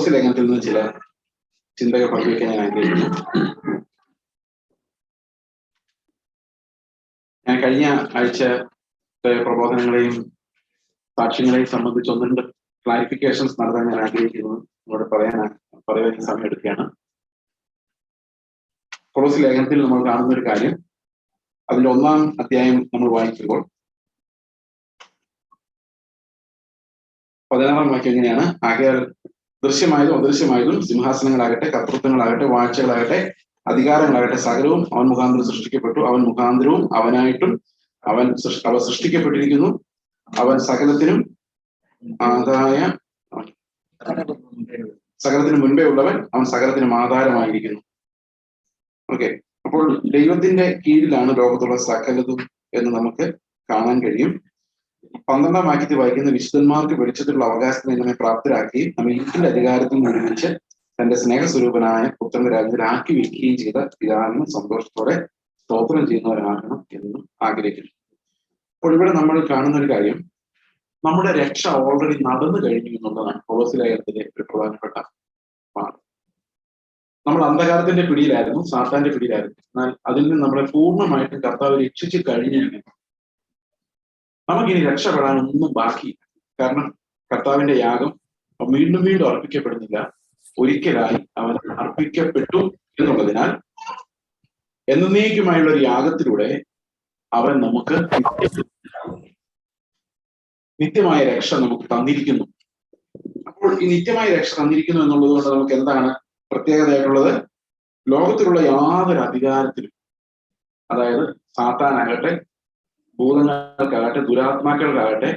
Colossae ലേഖനത്തിൽ നിന്ന് ചില ചിന്തകൾ പങ്കുവയ്ക്കാൻ ഞാൻ ആഗ്രഹിക്കുന്നു. ഞാൻ കഴിഞ്ഞ ആഴ്ച പ്രബോധനങ്ങളെയും സാക്ഷ്യങ്ങളെയും സംബന്ധിച്ച് ഒന്ന് രണ്ട് ക്ലാരിഫിക്കേഷൻസ് നടത്താൻ ഞാൻ ആഗ്രഹിക്കുന്നു. നിങ്ങളോട് പറയാൻ പറയാൻ സമയം എടുക്കുകയാണ്. ക്ലോസ് ലേഖനത്തിൽ നമ്മൾ കാണുന്ന ഒരു കാര്യം. അതിൽ ഒന്നാം അധ്യായം നമ്മൾ വായിക്കുമ്പോൾ പതിനാറാം വാക്യം എങ്ങനെയാണ്? ആകയാൽ ദൃശ്യമായതും അദൃശ്യമായതും സിംഹാസനങ്ങളാകട്ടെ കർത്തൃത്വങ്ങളാകട്ടെ വാഴ്ചകളാകട്ടെ അധികാരങ്ങളാകട്ടെ സകലവും അവൻ മുഖാന്തരം സൃഷ്ടിക്കപ്പെട്ടു. അവൻ മുഖാന്തരവും അവനായിട്ടും അവൻ അവ സൃഷ്ടിക്കപ്പെട്ടിരിക്കുന്നു. അവൻ സകലത്തിനും ആദായ സകലത്തിന് മുൻപേ ഉള്ളവൻ അവൻ സകലത്തിനും ആധാരമായിരിക്കുന്നു. ഓക്കെ. അപ്പോൾ ദൈവത്തിന്റെ കീഴിലാണ് ലോകത്തുള്ള സകലതും എന്ന് നമുക്ക് കാണാൻ കഴിയും. പന്ത്രണ്ടാം വാക്യത്തിൽ വായിക്കുന്ന വിശുദ്ധന്മാർക്ക് വെളിച്ചത്തിലുള്ള അവകാശത്തിന് നമ്മെ പ്രാപ്തരാക്കി അമീറ്റിന്റെ അധികാരത്തിൽ നിർമ്മിച്ച് തന്റെ സ്നേഹസ്വരൂപനായ പുത്രന്റെ രാജ്യത്തിലാക്കി വിൽക്കുകയും ചെയ്ത പിതാവിനും സന്തോഷത്തോടെ സ്തോത്രം ചെയ്യുന്നവരാകണം എന്ന് ആഗ്രഹിക്കുന്നു. അപ്പോൾ ഇവിടെ നമ്മൾ കാണുന്ന ഒരു കാര്യം നമ്മുടെ രക്ഷ ഓൾറെഡി നടന്നു കഴിഞ്ഞു എന്നുള്ളതാണ് കൊളോസിലായത്തിലെ ഒരു പ്രധാനപ്പെട്ട പാഠം നമ്മൾ അന്ധകാരത്തിന്റെ പിടിയിലായിരുന്നു സാത്താന്റെ പിടിയിലായിരുന്നു. എന്നാൽ അതിൽ നിന്ന് നമ്മളെ പൂർണമായിട്ടും കർത്താവ് രക്ഷിച്ചു കഴിഞ്ഞാണ് നമുക്കിനി രക്ഷപ്പെടാൻ ഒന്നും ബാക്കിയില്ല. കാരണം കർത്താവിന്റെ യാഗം വീണ്ടും വീണ്ടും അർപ്പിക്കപ്പെടുന്നില്ല. ഒരിക്കലായി അവൻ അർപ്പിക്കപ്പെട്ടു എന്നുള്ളതിനാൽ എന്നേക്കുമായുള്ള ഒരു യാഗത്തിലൂടെ അവൻ നമുക്ക് നിത്യ- നിത്യമായ രക്ഷ നമുക്ക് തന്നിരിക്കുന്നു. അപ്പോൾ ഈ നിത്യമായ രക്ഷ തന്നിരിക്കുന്നു എന്നുള്ളത് കൊണ്ട് നമുക്ക് എന്താണ് പ്രത്യേകതയായിട്ടുള്ളത്? ലോകത്തിലുള്ള യാതൊരു അധികാരത്തിലും അതായത് സാത്താനാകട്ടെ ഭൂതങ്ങൾക്കാകട്ടെ ദുരാത്മാക്കൾക്കാകട്ടെ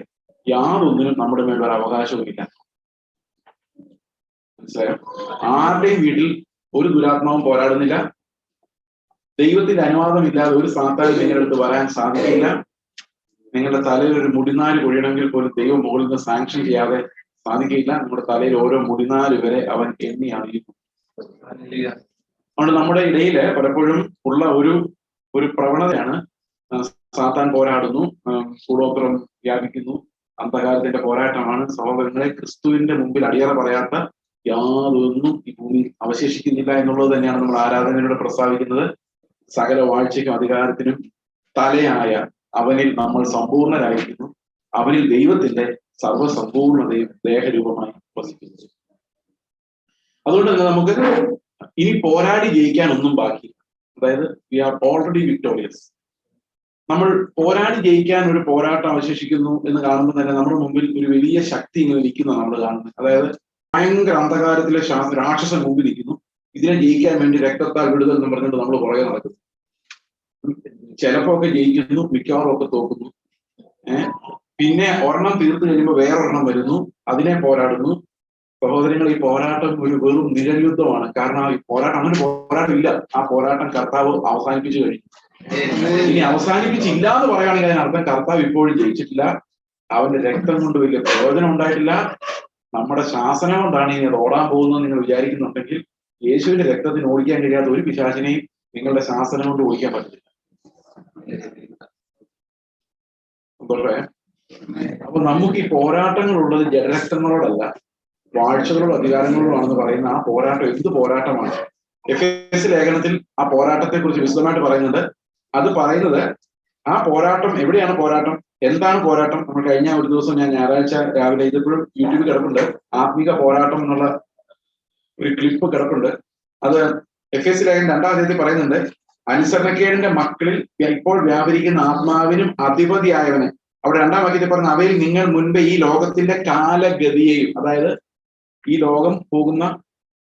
യാതൊന്നിനും നമ്മുടെ മേൽ ഒരു അവകാശവുമില്ല. മനസ്സിലായോ? ആരുടെയും വീട്ടിൽ ഒരു ദുരാത്മാവും പോരാടുന്നില്ല. ദൈവത്തിന്റെ അനുവാദം ഇല്ലാതെ ഒരു സാത്താനും നിങ്ങളുടെ അടുത്ത് വരാൻ സാധിക്കില്ല നിങ്ങളുടെ തലയിൽ ഒരു മുടിനാല് കൊഴിയണമെങ്കിൽ പോലും ദൈവം മുകളിൽ നിന്ന് സാങ്ഷൻ ചെയ്യാതെ സാധിക്കില്ല. നമ്മുടെ തലയിൽ ഓരോ മുടിനാല് വരെ അവൻ എണ്ണി അറിയുന്നു. അതുകൊണ്ട് നമ്മുടെ ഇടയിൽ പലപ്പോഴും ഉള്ള ഒരു ഒരു പ്രവണതയാണ് സാത്താൻ പോരാടുന്നു. സൂടോത്രം വ്യാപിക്കുന്നു. അന്ധകാരത്തിന്റെ പോരാട്ടമാണ്. സഹോദരങ്ങളെ ക്രിസ്തുവിന്റെ മുമ്പിൽ അടിയറ പറയാത്ത യാതൊന്നും ഈ ഭൂമിയിൽ അവശേഷിക്കുന്നില്ല എന്നുള്ളത് തന്നെയാണ് നമ്മൾ ആരാധനയിലൂടെ പ്രസ്താവിക്കുന്നത്. സകല വാഴ്ചയ്ക്കും അധികാരത്തിനും തലയായ അവനിൽ നമ്മൾ സമ്പൂർണരായിരിക്കുന്നു. അവനിൽ ദൈവത്തിന്റെ സർവസമ്പൂർണതയും ദേഹരൂപമായി വസിക്കുന്നത് അതുകൊണ്ട് തന്നെ നമുക്ക് ഇനി പോരാടി ജയിക്കാൻ ഒന്നും ബാക്കിയില്ല. അതായത് വി ആർ ഓൾറെഡി വിക്ടോറിയസ് നമ്മൾ പോരാടി ജയിക്കാൻ ഒരു പോരാട്ടം അവശേഷിക്കുന്നു എന്ന് കാണുമ്പോൾ തന്നെ നമ്മുടെ മുമ്പിൽ ഒരു വലിയ ശക്തി ഇങ്ങനെ നിൽക്കുന്ന നമ്മൾ കാണുന്നത്. അതായത് ഭയങ്കര അന്ധകാരത്തിലെ രാക്ഷസം മുമ്പിൽ നിൽക്കുന്നു. ഇതിനെ ജയിക്കാൻ വേണ്ടി രക്തത്താൽ വിടുതൽ എന്ന് പറഞ്ഞിട്ട് നമ്മൾ പുറകെ നടക്കുന്നു. ചിലപ്പോ ഒക്കെ ജയിക്കുന്നു മിക്കവാറും ഒക്കെ തോക്കുന്നു. ഏഹ് പിന്നെ ഒരെണ്ണം തീർന്നു കഴിയുമ്പോൾ വേറൊരെണ്ണം വരുന്നു. അതിനെ പോരാടുന്നു. സഹോദരങ്ങൾ ഈ പോരാട്ടം ഒരു വെറും നിഴൽയുദ്ധമാണ്. കാരണം ഈ പോരാട്ടം അങ്ങനെ പോരാട്ടം ഇല്ല ആ പോരാട്ടം കർത്താവ് അവസാനിപ്പിച്ചു കഴിഞ്ഞു. ഇനി അവസാനിപ്പിച്ചില്ല എന്ന് പറയുകയാണെങ്കിൽ അതിനർത്ഥം കർത്താവ് ഇപ്പോഴും ജയിച്ചിട്ടില്ല. അവന്റെ രക്തം കൊണ്ട് വലിയ പ്രയോജനം ഉണ്ടായിട്ടില്ല. നമ്മുടെ ശാസനം കൊണ്ടാണ് ഇനി അത് ഓടാൻ പോകുന്നത് നിങ്ങൾ വിചാരിക്കുന്നുണ്ടെങ്കിൽ യേശുവിന്റെ രക്തത്തിന് ഓടിക്കാൻ കഴിയാത്ത ഒരു പിശാചിനെയും നിങ്ങളുടെ ശാസനം കൊണ്ട് ഓടിക്കാൻ പറ്റില്ല അപ്പൊ നമുക്ക് ഈ പോരാട്ടങ്ങളുള്ളത് വാഴ്ചകളോടും അധികാരങ്ങളോടാണെന്ന് പറയുന്ന ആ പോരാട്ടം എന്ത് പോരാട്ടമാണ്? എഫ് എസ് ലേഖനത്തിൽ ആ പോരാട്ടത്തെ കുറിച്ച് വിശദമായിട്ട് പറയുന്നുണ്ട്. അത് പറയുന്നത് ആ പോരാട്ടം എവിടെയാണ് പോരാട്ടം? എന്താണ് പോരാട്ടം? നമ്മൾ കഴിഞ്ഞ ഒരു ദിവസം ഞാൻ ഞായറാഴ്ച രാവിലെ ഇതിപ്പോഴും യൂട്യൂബിൽ കിടപ്പുണ്ട്. ആത്മിക പോരാട്ടം എന്നുള്ള ഒരു ക്ലിപ്പ് കിടപ്പുണ്ട്. അത് എഫ് എസ് ലൈൻ രണ്ടാം അധ്യായത്തിൽ പറയുന്നുണ്ട് അനുസരണക്കേടിന്റെ മക്കളിൽ ഇപ്പോൾ വ്യാപരിക്കുന്ന ആത്മാവിനും അധിപതിയായവനെ അവിടെ രണ്ടാം വാക്യത്തിൽ പറഞ്ഞ അവയിൽ നിങ്ങൾ മുൻപേ ഈ ലോകത്തിന്റെ കാലഗതിയെയും അതായത് ഈ ലോകം പോകുന്ന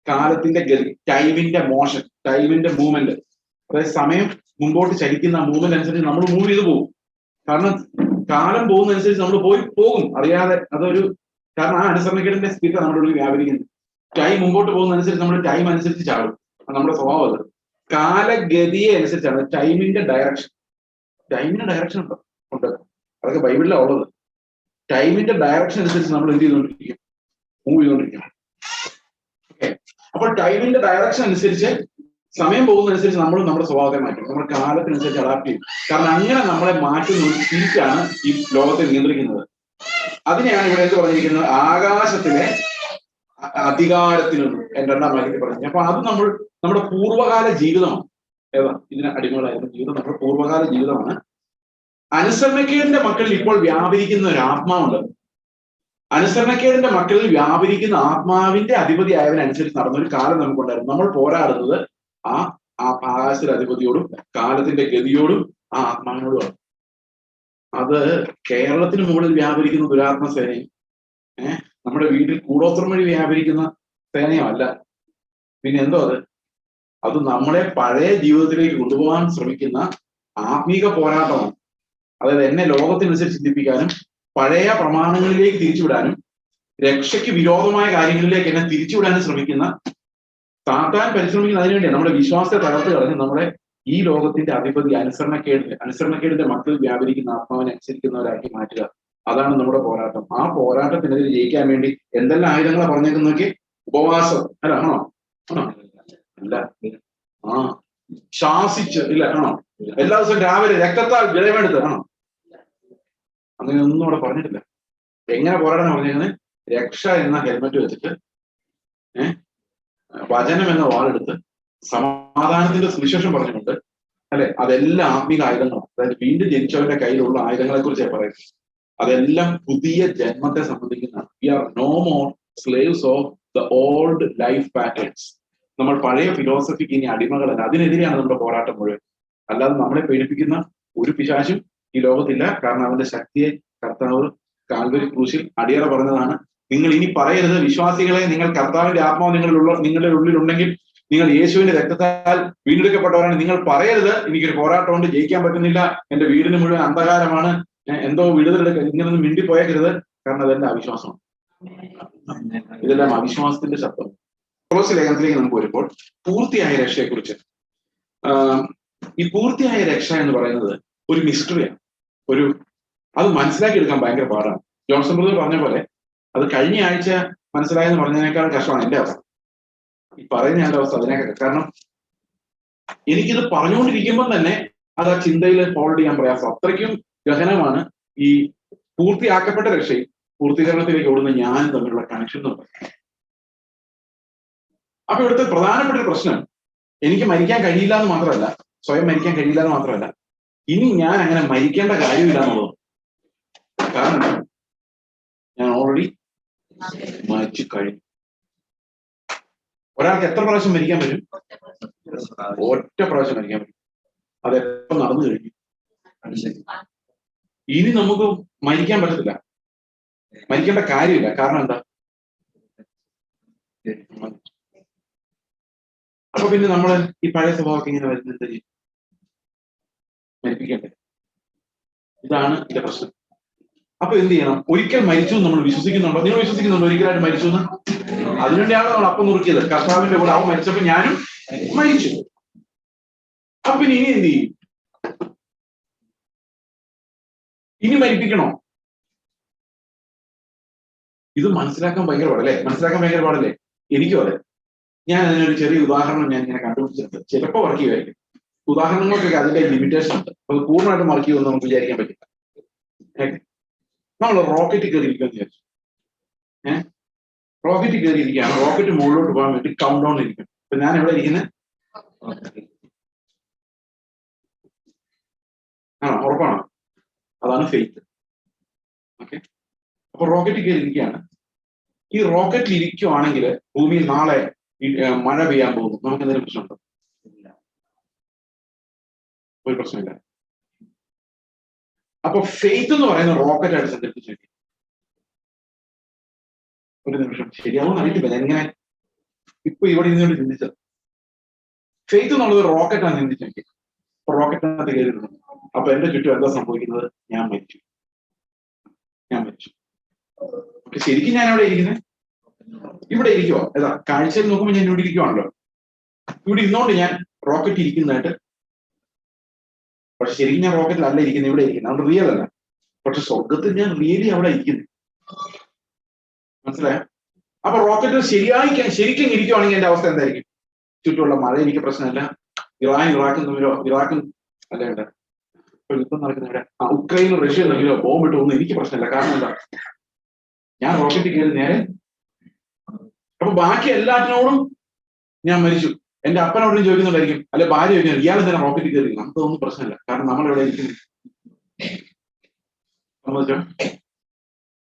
കാലത്തിന്റെ ഗതി ടൈമിന്റെ മോഷൻ ടൈമിന്റെ മൂവ്മെന്റ് അതായത് സമയം മുമ്പോട്ട് ചലിക്കുന്ന മൂവ്മെന്റ് അനുസരിച്ച് നമ്മൾ മൂവ് ചെയ്ത് പോകും. കാരണം കാലം പോകുന്നതനുസരിച്ച് നമ്മൾ പോയി പോകും. അറിയാതെ അതൊരു കാരണം ആ അനുസരണക്കേടിന്റെ സ്പീഡ് നമ്മുടെ ഉള്ളിൽ വ്യാപരിക്കുന്നത്. ടൈം മുമ്പോട്ട് പോകുന്നതനുസരിച്ച് നമ്മൾ ടൈം അനുസരിച്ച് ചാടും. നമ്മുടെ സ്വഭാവം അത് കാലഗതിയെ അനുസരിച്ചാണ്. ടൈമിന്റെ ഡയറക്ഷൻ ടൈമിന്റെ ഡയറക്ഷൻ ഉണ്ടോ? അതൊക്കെ ബൈബിളിലാണ് ഉള്ളത്. ടൈമിന്റെ ഡയറക്ഷൻ അനുസരിച്ച് നമ്മൾ എന്ത് ചെയ്തുകൊണ്ടിരിക്കും? മൂവ് ചെയ്തുകൊണ്ടിരിക്കും ഓക്കെ അപ്പോൾ ടൈമിന്റെ ഡയറക്ഷൻ അനുസരിച്ച് സമയം പോകുന്നതനുസരിച്ച് നമ്മൾ നമ്മുടെ സ്വഭാവത്തെ മാറ്റും. നമ്മുടെ കാലത്തിനനുസരിച്ച് അഡാപ്റ്റ് ചെയ്യും. കാരണം അങ്ങനെ നമ്മളെ മാറ്റുന്ന ഒരു സ്പിരിറ്റാണ് ഈ ലോകത്തെ നിയന്ത്രിക്കുന്നത്. അതിനെയാണ് ഇവിടെ എന്ത് പറഞ്ഞിരിക്കുന്നത്? ആകാശത്തിലെ അധികാരത്തിനൊന്നും. രണ്ടാം വാക്യത്തിൽ പറഞ്ഞു അപ്പൊ അത് നമ്മൾ നമ്മുടെ പൂർവകാല ജീവിതമാണ്. ഏതാ? ഇതിന് അടിമകളായിരുന്ന ജീവിതം നമ്മുടെ പൂർവകാല ജീവിതമാണ്. അനുസരണക്കേടിന്റെ മക്കളിൽ ഇപ്പോൾ വ്യാപരിക്കുന്ന ഒരു ആത്മാവുണ്ട്. അനുസരണക്കേടിന്റെ മക്കളിൽ വ്യാപരിക്കുന്ന ആത്മാവിന്റെ അധിപതി ആയവനനുസരിച്ച് നടന്ന ഒരു കാലം നമുക്കുണ്ടായിരുന്നു. നമ്മൾ പോരാടുന്നത് ആ ആ ആകാശത്തിന്റെ അധിപതിയോടും കാലത്തിന്റെ ഗതിയോടും ആ ആത്മാവിനോടുമാണ്. അത് കേരളത്തിന് മുകളിൽ വ്യാപരിക്കുന്ന ദുരാത്മ സേനയും ഏഹ് നമ്മുടെ വീട്ടിൽ കൂടോത്രം വഴി വ്യാപരിക്കുന്ന സേനയോ അല്ല. പിന്നെ എന്തോ അത്? അത് നമ്മളെ പഴയ ജീവിതത്തിലേക്ക് കൊണ്ടുപോകാൻ ശ്രമിക്കുന്ന ആത്മീക പോരാട്ടമാണ്. അതായത് എന്നെ ലോകത്തിനനുസരിച്ച് ചിന്തിപ്പിക്കാനും പഴയ പ്രമാണങ്ങളിലേക്ക് തിരിച്ചുവിടാനും രക്ഷയ്ക്ക് വിരോധമായ കാര്യങ്ങളിലേക്ക് എന്നെ തിരിച്ചുവിടാനും ശ്രമിക്കുന്ന താത്താൻ പരിശ്രമിക്കുന്ന അതിനുവേണ്ടിയാണ് നമ്മുടെ വിശ്വാസത്തെ തകർത്ത് കളഞ്ഞ് നമ്മുടെ ഈ ലോകത്തിന്റെ അധിപതി അനുസരണക്കേട് അനുസരണക്കേടിന്റെ മക്കൾ വ്യാപരിക്കുന്ന ആത്മാവിനെ അനുസരിക്കുന്നവരാക്കി മാറ്റുക. അതാണ് നമ്മുടെ പോരാട്ടം. ആ പോരാട്ടത്തിനെതിരെ ജയിക്കാൻ വേണ്ടി എന്തെല്ലാം ആയുധങ്ങളാണ് പറഞ്ഞേക്കുന്നൊക്കെ ഉപവാസം. അല്ല ആണോ? ആണോ? അല്ല. ആ. ശാസിച്ച് ഇല്ല ആണോ? എല്ലാ ദിവസവും രാവിലെ രക്തത്താൽ ജലമെടുത്ത് ആണോ? അങ്ങനെ ഒന്നും അവിടെ പറഞ്ഞിട്ടില്ല. എങ്ങനെ പോരാടാൻ പറഞ്ഞിരുന്നത് രക്ഷ എന്ന ഹെൽമെറ്റ് വെച്ചിട്ട് ഏഹ് വചനം എന്ന വാളെടുത്ത് സമാധാനത്തിന്റെ സുവിശേഷം പറഞ്ഞുകൊണ്ട് അല്ലെ? അതെല്ലാം ആത്മീക ആയുധങ്ങളാണ്. അതായത് വീണ്ടും ജനിച്ചവന്റെ കയ്യിലുള്ള ആയുധങ്ങളെ കുറിച്ച് പറയുന്നത്. അതെല്ലാം പുതിയ ജന്മത്തെ സംബന്ധിക്കുന്നതാണ്. We are no more slaves of the old life patterns നമ്മൾ പഴയ ഫിലോസഫിക്ക് ഇനി അടിമകളല്ല. അതിനെതിരെയാണ് നമ്മുടെ പോരാട്ടം മുഴുവൻ. അല്ലാതെ നമ്മളെ പേടിപ്പിക്കുന്ന ഒരു പിശാശും ഈ ലോകത്തില്ല. കാരണം അവന്റെ ശക്തിയെ കർത്താവ് കാൽവരി ക്രൂശിൽ അടിയറ പറഞ്ഞതാണ്. നിങ്ങൾ ഇനി പറയരുത്. വിശ്വാസികളെ നിങ്ങൾ കർത്താവിന്റെ ആത്മാവ് നിങ്ങളുള്ള നിങ്ങളുടെ ഉള്ളിലുണ്ടെങ്കിൽ നിങ്ങൾ യേശുവിന്റെ രക്തത്താൽ വീണ്ടെടുക്കപ്പെട്ടവരാണ്. നിങ്ങൾ പറയരുത്. എനിക്കൊരു പോരാട്ടമുണ്ട്. ജയിക്കാൻ പറ്റുന്നില്ല. എന്റെ വീടിന് മുഴുവൻ അന്ധകാരമാണ്. എന്തോ വിടുതലെടുക്ക ഇങ്ങനൊന്നും മിണ്ടി പോയേക്കരുത് കാരണം അതെന്റെ അവിശ്വാസമാണ്. ഇതെല്ലാം അവിശ്വാസത്തിന്റെ ശബ്ദം. ക്ലോസ് ലേഖനത്തിലേക്ക് നമുക്ക് വരുമ്പോൾ പൂർത്തിയായ രക്ഷയെക്കുറിച്ച്. കുറിച്ച് ഈ പൂർത്തിയായ രക്ഷ എന്ന് പറയുന്നത് ഒരു മിസ്റ്ററിയാണ് ഒരു അത് മനസ്സിലാക്കി എടുക്കാൻ ഭയങ്കര പാടാണ്. ജോൺസൺ ബ്രദർ പറഞ്ഞ പോലെ അത് കഴിഞ്ഞ ആഴ്ച മനസ്സിലായെന്ന് പറഞ്ഞതിനേക്കാൾ കഷ്ടമാണ് എന്റെ അവസ്ഥ. ഈ പറയുന്ന എന്റെ അവസ്ഥ അതിനേക്കാൾ കാരണം എനിക്കിത് പറഞ്ഞുകൊണ്ടിരിക്കുമ്പോൾ തന്നെ അത് ആ ചിന്തയിൽ ഫോൾഡ് ചെയ്യാൻ പ്രയാസം അത്രയ്ക്കും ഗഹനമാണ് ഈ പൂർത്തിയാക്കപ്പെട്ട രക്ഷയും പൂർത്തീകരണത്തിലേക്ക് ഓടുന്ന ഞാനും തമ്മിലുള്ള കണക്ഷൻ എന്ന് പറയുന്നത് അപ്പൊ ഇവിടുത്തെ പ്രധാനപ്പെട്ട ഒരു പ്രശ്നം എനിക്ക് മരിക്കാൻ കഴിയില്ല എന്ന് മാത്രമല്ല സ്വയം മരിക്കാൻ കഴിയില്ല എന്ന് മാത്രമല്ല ഇനി ഞാൻ അങ്ങനെ മരിക്കേണ്ട കാര്യമില്ല എന്നുള്ളത്. കാരണം ഞാൻ ഓൾറെഡി മരിച്ചു കഴിഞ്ഞു ഒരാൾക്ക് എത്ര പ്രാവശ്യം മരിക്കാൻ പറ്റും? ഒറ്റ പ്രാവശ്യം മരിക്കാൻ പറ്റും. അതെപ്പോ നടന്നു കഴിഞ്ഞു? ഇനി നമുക്ക് മരിക്കാൻ പറ്റത്തില്ല. മരിക്കേണ്ട കാര്യമില്ല. കാരണം എന്താ? അപ്പൊ പിന്നെ നമ്മൾ ഈ പഴയ സ്വഭാവമൊക്കെ ഇങ്ങനെ വരുന്നത് മരിപ്പിക്കണ്ടേ ഇതാണ് ഇതിന്റെ പ്രശ്നം. അപ്പൊ എന്ത് ചെയ്യണം? ഒരിക്കൽ മരിച്ചു നമ്മൾ വിശ്വസിക്കുന്നുണ്ടോ? നിങ്ങൾ വിശ്വസിക്കുന്നുണ്ടോ ഒരിക്കലായിട്ട് മരിച്ചു എന്ന്? അതിനുവേണ്ടിയാണ് നമ്മൾ അപ്പം നുറുക്കിയത്. കർത്താവിന്റെ കൂടെ അവൻ മരിച്ചപ്പോ ഞാനും മരിച്ചു. അപ്പൊ പിന്നെ ഇനി എന്ത് ചെയ്യും? ഇനി മരിപ്പിക്കണോ? ഇത് മനസ്സിലാക്കാൻ ഭയങ്കര പാടല്ലേ? മനസ്സിലാക്കാൻ ഭയങ്കര പാടല്ലേ? എനിക്കും അതെ. ഞാൻ അതിനൊരു ചെറിയ ഉദാഹരണം ഞാൻ ഇങ്ങനെ കണ്ടുപിടിച്ചിട്ടുണ്ട്. ചിലപ്പോൾ വർക്ക് ചെയ്യുമായിരിക്കും. ഉദാഹരണങ്ങൾക്കൊക്കെ അതിന്റെ ലിമിറ്റേഷൻ ഉണ്ട്. അത് പൂർണമായിട്ടും വർക്ക് ചെയ്യുമെന്ന് നമുക്ക് വിചാരിക്കാൻ പറ്റില്ല? നമ്മൾ റോക്കറ്റ് കയറിയിരിക്കുമെന്ന് വിചാരിച്ചു. ഏഹ് റോക്കറ്റ് കയറിയിരിക്കുകയാണ്. റോക്കറ്റ് മുകളിലോട്ട് പോകാൻ വേണ്ടി കൗണ്ട് ഡൗൺ ഇരിക്കും അപ്പൊ ഞാൻ എവിടെ ഇരിക്കുന്നത് ആണോ ഉറപ്പാണോ? അതാണ് ഫെയ്ത്ത് ഓക്കെ അപ്പൊ റോക്കറ്റ് കയറിയിരിക്കുകയാണ്. ഈ റോക്കറ്റിൽ ഇരിക്കുവാണെങ്കിൽ ഭൂമിയിൽ നാളെ മഴ പെയ്യാൻ പോകുന്നു. നമുക്ക് എന്തെങ്കിലും പ്രശ്നമുണ്ടോ ഒരു പ്രശ്നമില്ല. അപ്പൊ ഫെയ്ത്ത് എന്ന് പറയുന്ന റോക്കറ്റ് ആയിട്ട് സങ്കല്പിച്ചു. ഒരു നിമിഷം ശരിയാവും അറിയത്തില്ല എങ്ങനെ ഇപ്പൊ ഇവിടെ ഇരുന്നുകൊണ്ട് ചിന്തിച്ചത്. ഫെയ്ത്ത് എന്നുള്ളത് റോക്കറ്റാണ് ചിന്തിച്ചു നോക്കി റോക്കറ്റിനകത്ത് കയറിയിരുന്നു. അപ്പൊ എന്റെ ചുറ്റും എന്താ സംഭവിക്കുന്നത്? ഞാൻ മരിച്ചു. ഞാൻ മരിച്ചു. ശരിക്കും ഞാൻ എവിടെ ഇരിക്കുന്നത് ഇവിടെ ഇരിക്കുവോ. ഏതാ കാഴ്ചയിൽ നോക്കുമ്പോൾ ഞാൻ ഇവിടെ ഇരിക്കുവാണല്ലോ. ഇവിടെ ഇരുന്നോണ്ട് ഞാൻ റോക്കറ്റ് ഇരിക്കുന്നതായിട്ട് പക്ഷെ ശരിക്കും ഞാൻ റോക്കറ്റിൽ അല്ല ഇരിക്കുന്നത് ഇവിടെ ഇരിക്കുന്നത്. അതുകൊണ്ട് റിയൽ അല്ല. പക്ഷെ സ്വർഗത്തിൽ ഞാൻ റിയലി അവിടെ ഇരിക്കുന്നു. മനസ്സിലായോ? അപ്പൊ റോക്കറ്റ് ശരിയായി ശരിക്കും ഇരിക്കുവാണെങ്കിൽ എന്റെ അവസ്ഥ എന്തായിരിക്കും? ചുറ്റുമുള്ള മഴ എനിക്ക് പ്രശ്നമല്ല. ഇറാൻ ഇറാഖും തമ്മിലോ ഇറാഖും അല്ലേ ഉണ്ട് ഇപ്പൊ യുദ്ധം നടക്കുന്ന ഇവിടെ. ആ ഉക്രൈനും റഷ്യ തമ്മിലോ ബോംബ് ഇട്ടോ ഒന്നും എനിക്ക് പ്രശ്നമില്ല. കാരണം എന്താ? ഞാൻ റോക്കറ്റ് കയറി നേരെ. അപ്പൊ ബാക്കി എല്ലാറ്റിനോടും ഞാൻ മരിച്ചു. എന്റെ അപ്പനോടും ചോദിക്കുന്നുണ്ടായിരിക്കും അല്ലെ ഭാര്യ ചോദിക്കുന്നത് ഇയാൾ തന്നെ റോക്കറ്റ് കയറി? നമുക്കൊന്നും പ്രശ്നമില്ല കാരണം നമ്മൾ ഇവിടെ ഇരിക്കുന്നു.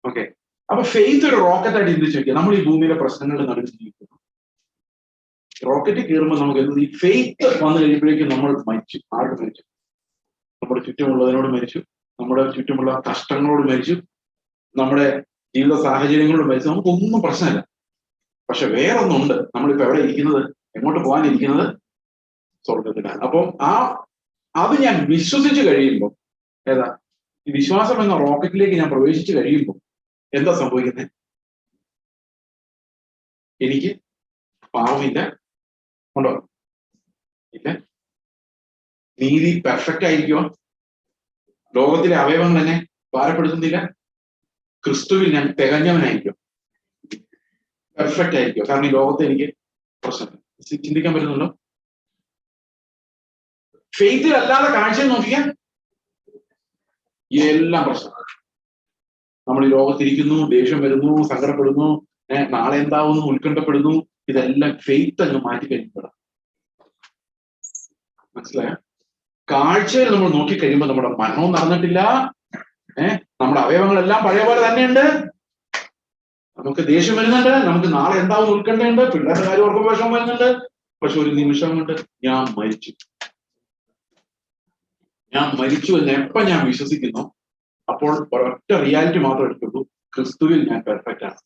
ഓക്കെ അപ്പൊ ഫെയ്ത്ത് ഒരു റോക്കറ്റ് ആയിട്ട് ചിന്തിച്ചു നോക്കിയാൽ നമ്മൾ ഈ ഭൂമിയിലെ പ്രശ്നങ്ങളുടെ നടുവിൽ ജീവിക്കുന്നു. റോക്കറ്റ് കയറുമ്പോൾ നമുക്ക് എന്ത് ഈ ഫെയ്ത്ത് വന്നു കഴിയുമ്പോഴേക്കും നമ്മൾ മരിച്ചു. ആർക്ക് മരിച്ചു? നമ്മുടെ ചുറ്റുമുള്ളതിനോട് മരിച്ചു. നമ്മുടെ ചുറ്റുമുള്ള കഷ്ടങ്ങളോട് മരിച്ചു. നമ്മുടെ ജീവിത സാഹചര്യങ്ങളോട് മരിച്ചു. നമുക്കൊന്നും പ്രശ്നമില്ല. പക്ഷെ വേറൊന്നുണ്ട്. നമ്മളിപ്പോ എവിടെ ഇരിക്കുന്നത്? എങ്ങോട്ട് പോകാനിരിക്കുന്നത് സ്വർഗത്തിലാണ് അപ്പം ആ അത് ഞാൻ വിശ്വസിച്ച് കഴിയുമ്പോൾ ഏതാ ഈ വിശ്വാസം എന്ന റോക്കറ്റിലേക്ക് ഞാൻ പ്രവേശിച്ചു കഴിയുമ്പോൾ എന്താ സംഭവിക്കുന്നത് എനിക്ക് പാവമില്ല. ഉണ്ടോ? ഇല്ല. നീതി പെർഫെക്റ്റ് ആയിരിക്കുമോ ലോകത്തിലെ അവയവങ്ങൾ എന്നെ ഭാരപ്പെടുത്തുന്നില്ല. ക്രിസ്തുവിൽ ഞാൻ തികഞ്ഞവനായിരിക്കും പെർഫെക്റ്റ് ആയിരിക്കും കാരണം ഈ ലോകത്ത് എനിക്ക് പ്രശ്നം ചിന്തിക്കാൻ പറ്റുന്നുണ്ടോ? ഫെയ്ത്തിൽ അല്ലാതെ കാഴ്ച നോക്കിയാൽ എല്ലാം പ്രശ്നമാണ്. നമ്മൾ ഈ ലോകത്തിരിക്കുന്നു ദേഷ്യം വരുന്നു സങ്കടപ്പെടുന്നു നാളെ എന്താവുന്നു ഉത്കണ്ഠപ്പെടുന്നു ഇതെല്ലാം ഫെയ്ത്ത് അങ്ങ് മാറ്റി കഴിയുമ്പോഴാണ് മനസ്സിലായ? കാഴ്ചയിൽ നമ്മൾ നോക്കിക്കഴിയുമ്പോൾ നമ്മുടെ മരണവും നടന്നിട്ടില്ല. ഏഹ് നമ്മുടെ അവയവങ്ങളെല്ലാം പഴയ പോലെ തന്നെയുണ്ട്. നമുക്ക് ദേഷ്യം വരുന്നുണ്ട് നമുക്ക് നാളെ എന്താവും ഉത്കണ്ഠയുണ്ട് പിള്ളേരുടെ കാര്യം ഓർക്കുമ്പോൾ വിഷമം വരുന്നുണ്ട്. പക്ഷെ ഒരു നിമിഷം കൊണ്ട് ഞാൻ മരിച്ചു. ഞാൻ മരിച്ചു എന്ന് എപ്പം ഞാൻ വിശ്വസിക്കുന്നു? അപ്പോൾ ഒരൊറ്റ റിയാലിറ്റി മാത്രം എടുക്കുള്ളൂ ക്രിസ്തുവിൽ ഞാൻ പെർഫെക്റ്റ് ആണ്.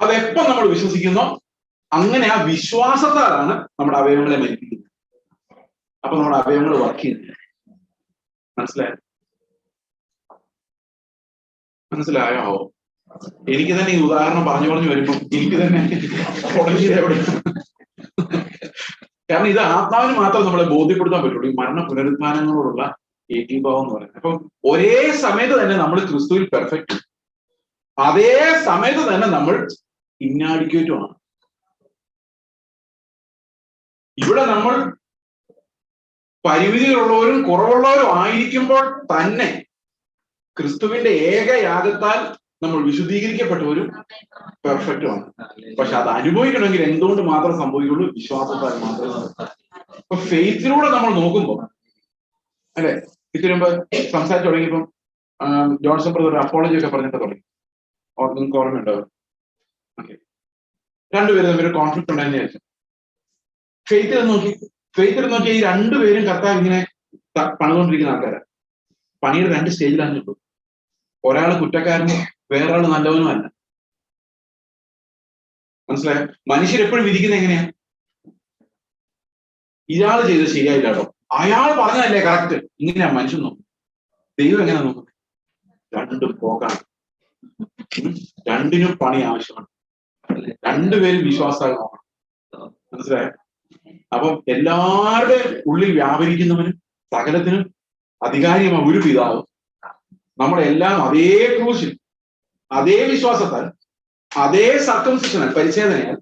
അതെപ്പം നമ്മൾ വിശ്വസിക്കുന്നു? അങ്ങനെ ആ വിശ്വാസത്താലാണ് നമ്മുടെ അവയവങ്ങളെ മരിപ്പിക്കുന്നത്. അപ്പൊ നമ്മുടെ അവയവങ്ങൾ വർക്ക് ചെയ്യുന്നത്. മനസ്സിലായോ? മനസ്സിലായോ? എനിക്ക് തന്നെ ഈ ഉദാഹരണം പറഞ്ഞു പറഞ്ഞു വരുമ്പോൾ എനിക്ക് തന്നെ എവിടെ? കാരണം ഇത് ആത്മാവിന് മാത്രം നമ്മളെ ബോധ്യപ്പെടുത്താൻ പറ്റുള്ളൂ. ഈ മരണ പുനരുത്ഥാനങ്ങളോടുള്ള ഏകീഭാവം എന്ന് പറയുന്നത്. അപ്പം ഒരേ സമയത്ത് തന്നെ നമ്മൾ ക്രിസ്തുവിൽ പെർഫെക്റ്റ് അതേ സമയത്ത് തന്നെ നമ്മൾ ഇന്നാഡിക്വേറ്റുമാണ് ഇവിടെ നമ്മൾ പരിമിതികളുള്ളവരും കുറവുള്ളവരും ആയിരിക്കുമ്പോൾ തന്നെ ക്രിസ്തുവിന്റെ ഏക യാഗത്താൽ നമ്മൾ പെർഫെക്റ്റ് ആണ്. പക്ഷെ അത് അനുഭവിക്കണമെങ്കിൽ എന്തുകൊണ്ട് മാത്രം സംഭവിക്കുള്ളൂ? വിശ്വാസത്താൽ മാത്രമേ ഇപ്പൊ ഫെയ്ത്തിലൂടെ നമ്മൾ നോക്കുമ്പോൾ അല്ലെ? ഇത്തിരി മുമ്പ് സംസാരിച്ചു തുടങ്ങിയപ്പം ജോൺസൺ ബ്രദർ അപ്പോളജി ഒക്കെ പറഞ്ഞിട്ട് തുടങ്ങി. നിങ്ങൾക്ക് ഓർമ്മയുണ്ടാവും രണ്ടുപേരും തമ്മിൽ കോൺഫ്ലിക്ട് ഉണ്ടായിരുന്നു വിചാരിച്ചു. ഫെയ്ത്തിൽ നോക്കി ഫെയ്ത്തിൽ നോക്കി ഈ രണ്ടുപേരും കർത്താവ് ഇങ്ങനെ പണിതുകൊണ്ടിരിക്കുന്ന ആൾക്കാരാണ് പണിയുടെ രണ്ട് സ്റ്റേജിലാണ് നിൽക്കുന്നത് ഒരാൾ കുറ്റക്കാരനും വേറൊരാൾ നല്ലവനും അല്ല. മനസ്സിലായോ? മനുഷ്യരെപ്പോഴും വിധിക്കുന്നത് എങ്ങനെയാ? ഇയാൾ ചെയ്തത് ശരിയായില്ല കേട്ടോ. അയാൾ പറഞ്ഞതല്ലേ കറക്റ്റ് ഇങ്ങനെയാ മനുഷ്യൻ നോക്കും ദൈവം എങ്ങനെ നോക്കും രണ്ടും പോകാണ്. രണ്ടിനും പണി ആവശ്യമാണ്. രണ്ടുപേരും വിശ്വാസമായി മനസ്സിലായോ? അപ്പം എല്ലാവരുടെ ഉള്ളിൽ വ്യാപരിക്കുന്നവനും സകലത്തിനും അധികാരിയുമായ ഒരു പിതാവ് നമ്മളെല്ലാം അതേ ക്രൂശിൽ അതേ വിശ്വാസത്താൽ അതേ സർക്കംസിഷനാൽ പരിച്ഛേദനയാൽ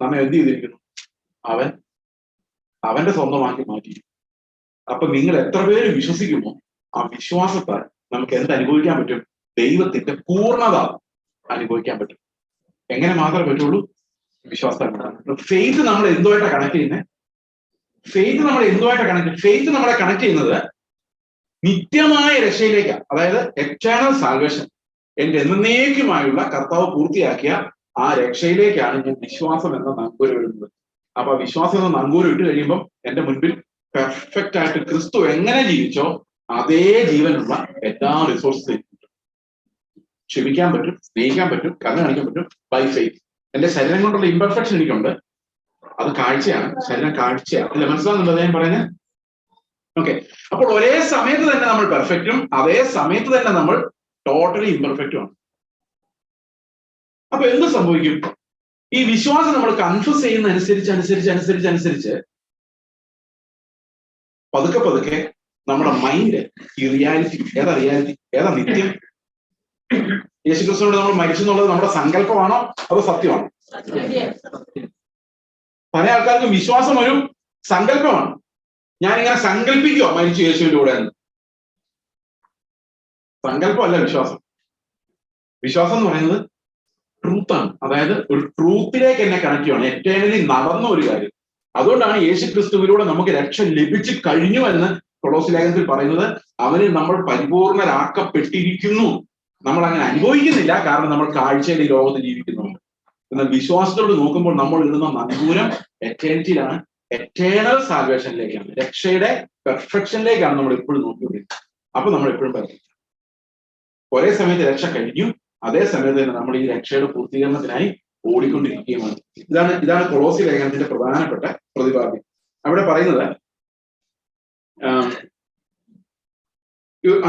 നമ്മെ എന്ത് ചെയ്തിരിക്കുന്നു? അവൻ അവന്റെ സ്വന്തമാക്കി മാറ്റി അപ്പൊ നിങ്ങൾ എത്ര പേര് വിശ്വസിക്കുമോ ആ വിശ്വാസത്താൽ നമുക്ക് എന്ത് അനുഭവിക്കാൻ പറ്റും? ദൈവത്തിന്റെ പൂർണത അനുഭവിക്കാൻ പറ്റും. എങ്ങനെ മാത്രമേ പറ്റുള്ളൂ? വിശ്വാസത്താൽ ഫെയ്ത്ത് നമ്മൾ എന്തുമായിട്ടാണ് കണക്ട് ചെയ്യുന്നത് ഫെയ്ത്ത് നമ്മൾ എന്തുമായിട്ടാണ് കണക്ട് ഫെയ്ത്ത് നമ്മളെ കണക്ട് ചെയ്യുന്നത് നിത്യമായ രക്ഷയിലേക്കാണ് അതായത് എക്സ്റ്റേണൽ സാൽവേഷൻ എന്റെ എന്നേക്കുമായുള്ള കർത്താവ് പൂർത്തിയാക്കിയ ആ രക്ഷയിലേക്കാണ് ഞാൻ വിശ്വാസം എന്ന നങ്കൂരം ഇടുന്നത്. അപ്പൊ വിശ്വാസം എന്ന നങ്കൂരം ഇട്ട് കഴിയുമ്പോൾ എന്റെ മുൻപിൽ പെർഫെക്റ്റ് ആയിട്ട് ക്രിസ്തു എങ്ങനെ ജീവിച്ചോ അതേ ജീവനുള്ള എല്ലാ റിസോഴ്സും ക്ഷമിക്കാൻ പറ്റും സ്നേഹിക്കാൻ പറ്റും കഥ കാണിക്കാൻ പറ്റും ബൈ ഫെയ്ത്ത് എന്റെ ശരീരം കൊണ്ടുള്ള ഇംപെർഫെക്ഷൻ എനിക്കുണ്ട്. അത് കാഴ്ചയാണ്. ശരീരം കാഴ്ചയാണ്. അല്ലെ? മനസ്സിലാകുന്നുണ്ടോ അദ്ദേഹം പറയുന്നത്? ഓക്കെ അപ്പോൾ ഒരേ സമയത്ത് തന്നെ നമ്മൾ പെർഫെക്റ്റും അതേ സമയത്ത് തന്നെ നമ്മൾ ടോട്ടലി ഇംപെർഫെക്റ്റും ആണ്. അപ്പൊ എന്ത് സംഭവിക്കും? ഈ വിശ്വാസം നമ്മൾ കൺഫ്യൂസ് ചെയ്യുന്ന അനുസരിച്ച് അനുസരിച്ച് അനുസരിച്ച് അനുസരിച്ച് പതുക്കെ പതുക്കെ നമ്മുടെ മൈൻഡ് ഈ റിയാലിറ്റി ഏതാ റിയാലിറ്റി ഏതാ നിത്യം? യേശുക്രിസ്തുവിനോട് നമ്മൾ മരിച്ചു എന്നുള്ളത് നമ്മുടെ സങ്കല്പമാണോ അതോ സത്യമാണോ? പല ആൾക്കാർക്കും വിശ്വാസം ഒരു സങ്കല്പമാണ്. ഞാൻ ഇങ്ങനെ സങ്കല്പിക്കുക മരിച്ചു യേശുവിന്റെ കൂടെ എന്ന്. സങ്കല്പമല്ല വിശ്വാസം. വിശ്വാസം എന്ന് പറയുന്നത് ട്രൂത്താണ് അതായത് ഒരു ട്രൂത്തിലേക്ക് എന്നെ കണക്ട് ചെയ്യണം. എറ്റേണലി നടന്ന ഒരു കാര്യം. അതുകൊണ്ടാണ് യേശു ക്രിസ്തുവിലൂടെ നമുക്ക് രക്ഷ ലഭിച്ചു കഴിഞ്ഞു എന്ന് കൊളോസ് ലേഖനത്തിൽ പറയുന്നത്. അവന് നമ്മൾ പരിപൂർണരാക്കപ്പെട്ടിരിക്കുന്നു. നമ്മൾ അങ്ങനെ അനുഭവിക്കുന്നില്ല. കാരണം നമ്മൾ കാഴ്ചയിൽ ലോകത്ത് ജീവിക്കുന്നുണ്ട്. എന്നാൽ വിശ്വാസത്തോട് നോക്കുമ്പോൾ നമ്മൾ ഇടുന്ന നങ്കൂരം എറ്റേണിറ്റിയിലാണ് എറ്റേണൽ സാൽവേഷനിലേക്കാണ് രക്ഷയുടെ പെർഫെക്ഷനിലേക്കാണ് നമ്മൾ എപ്പോഴും നോക്കിക്കൊണ്ടിരിക്കുന്നത്. അപ്പൊ നമ്മൾ എപ്പോഴും പറയും ഒരേ സമയത്ത് രക്ഷ കഴിഞ്ഞു അതേ സമയത്ത് തന്നെ നമ്മൾ ഈ രക്ഷയുടെ പൂർത്തീകരണത്തിനായി ഓടിക്കൊണ്ടിരിക്കുകയുമാണ് ഇതാണ് ഇതാണ് കൊളോസി ലേഖനത്തിന്റെ പ്രധാനപ്പെട്ട പ്രതിപാദ്യം. അവിടെ പറയുന്നത്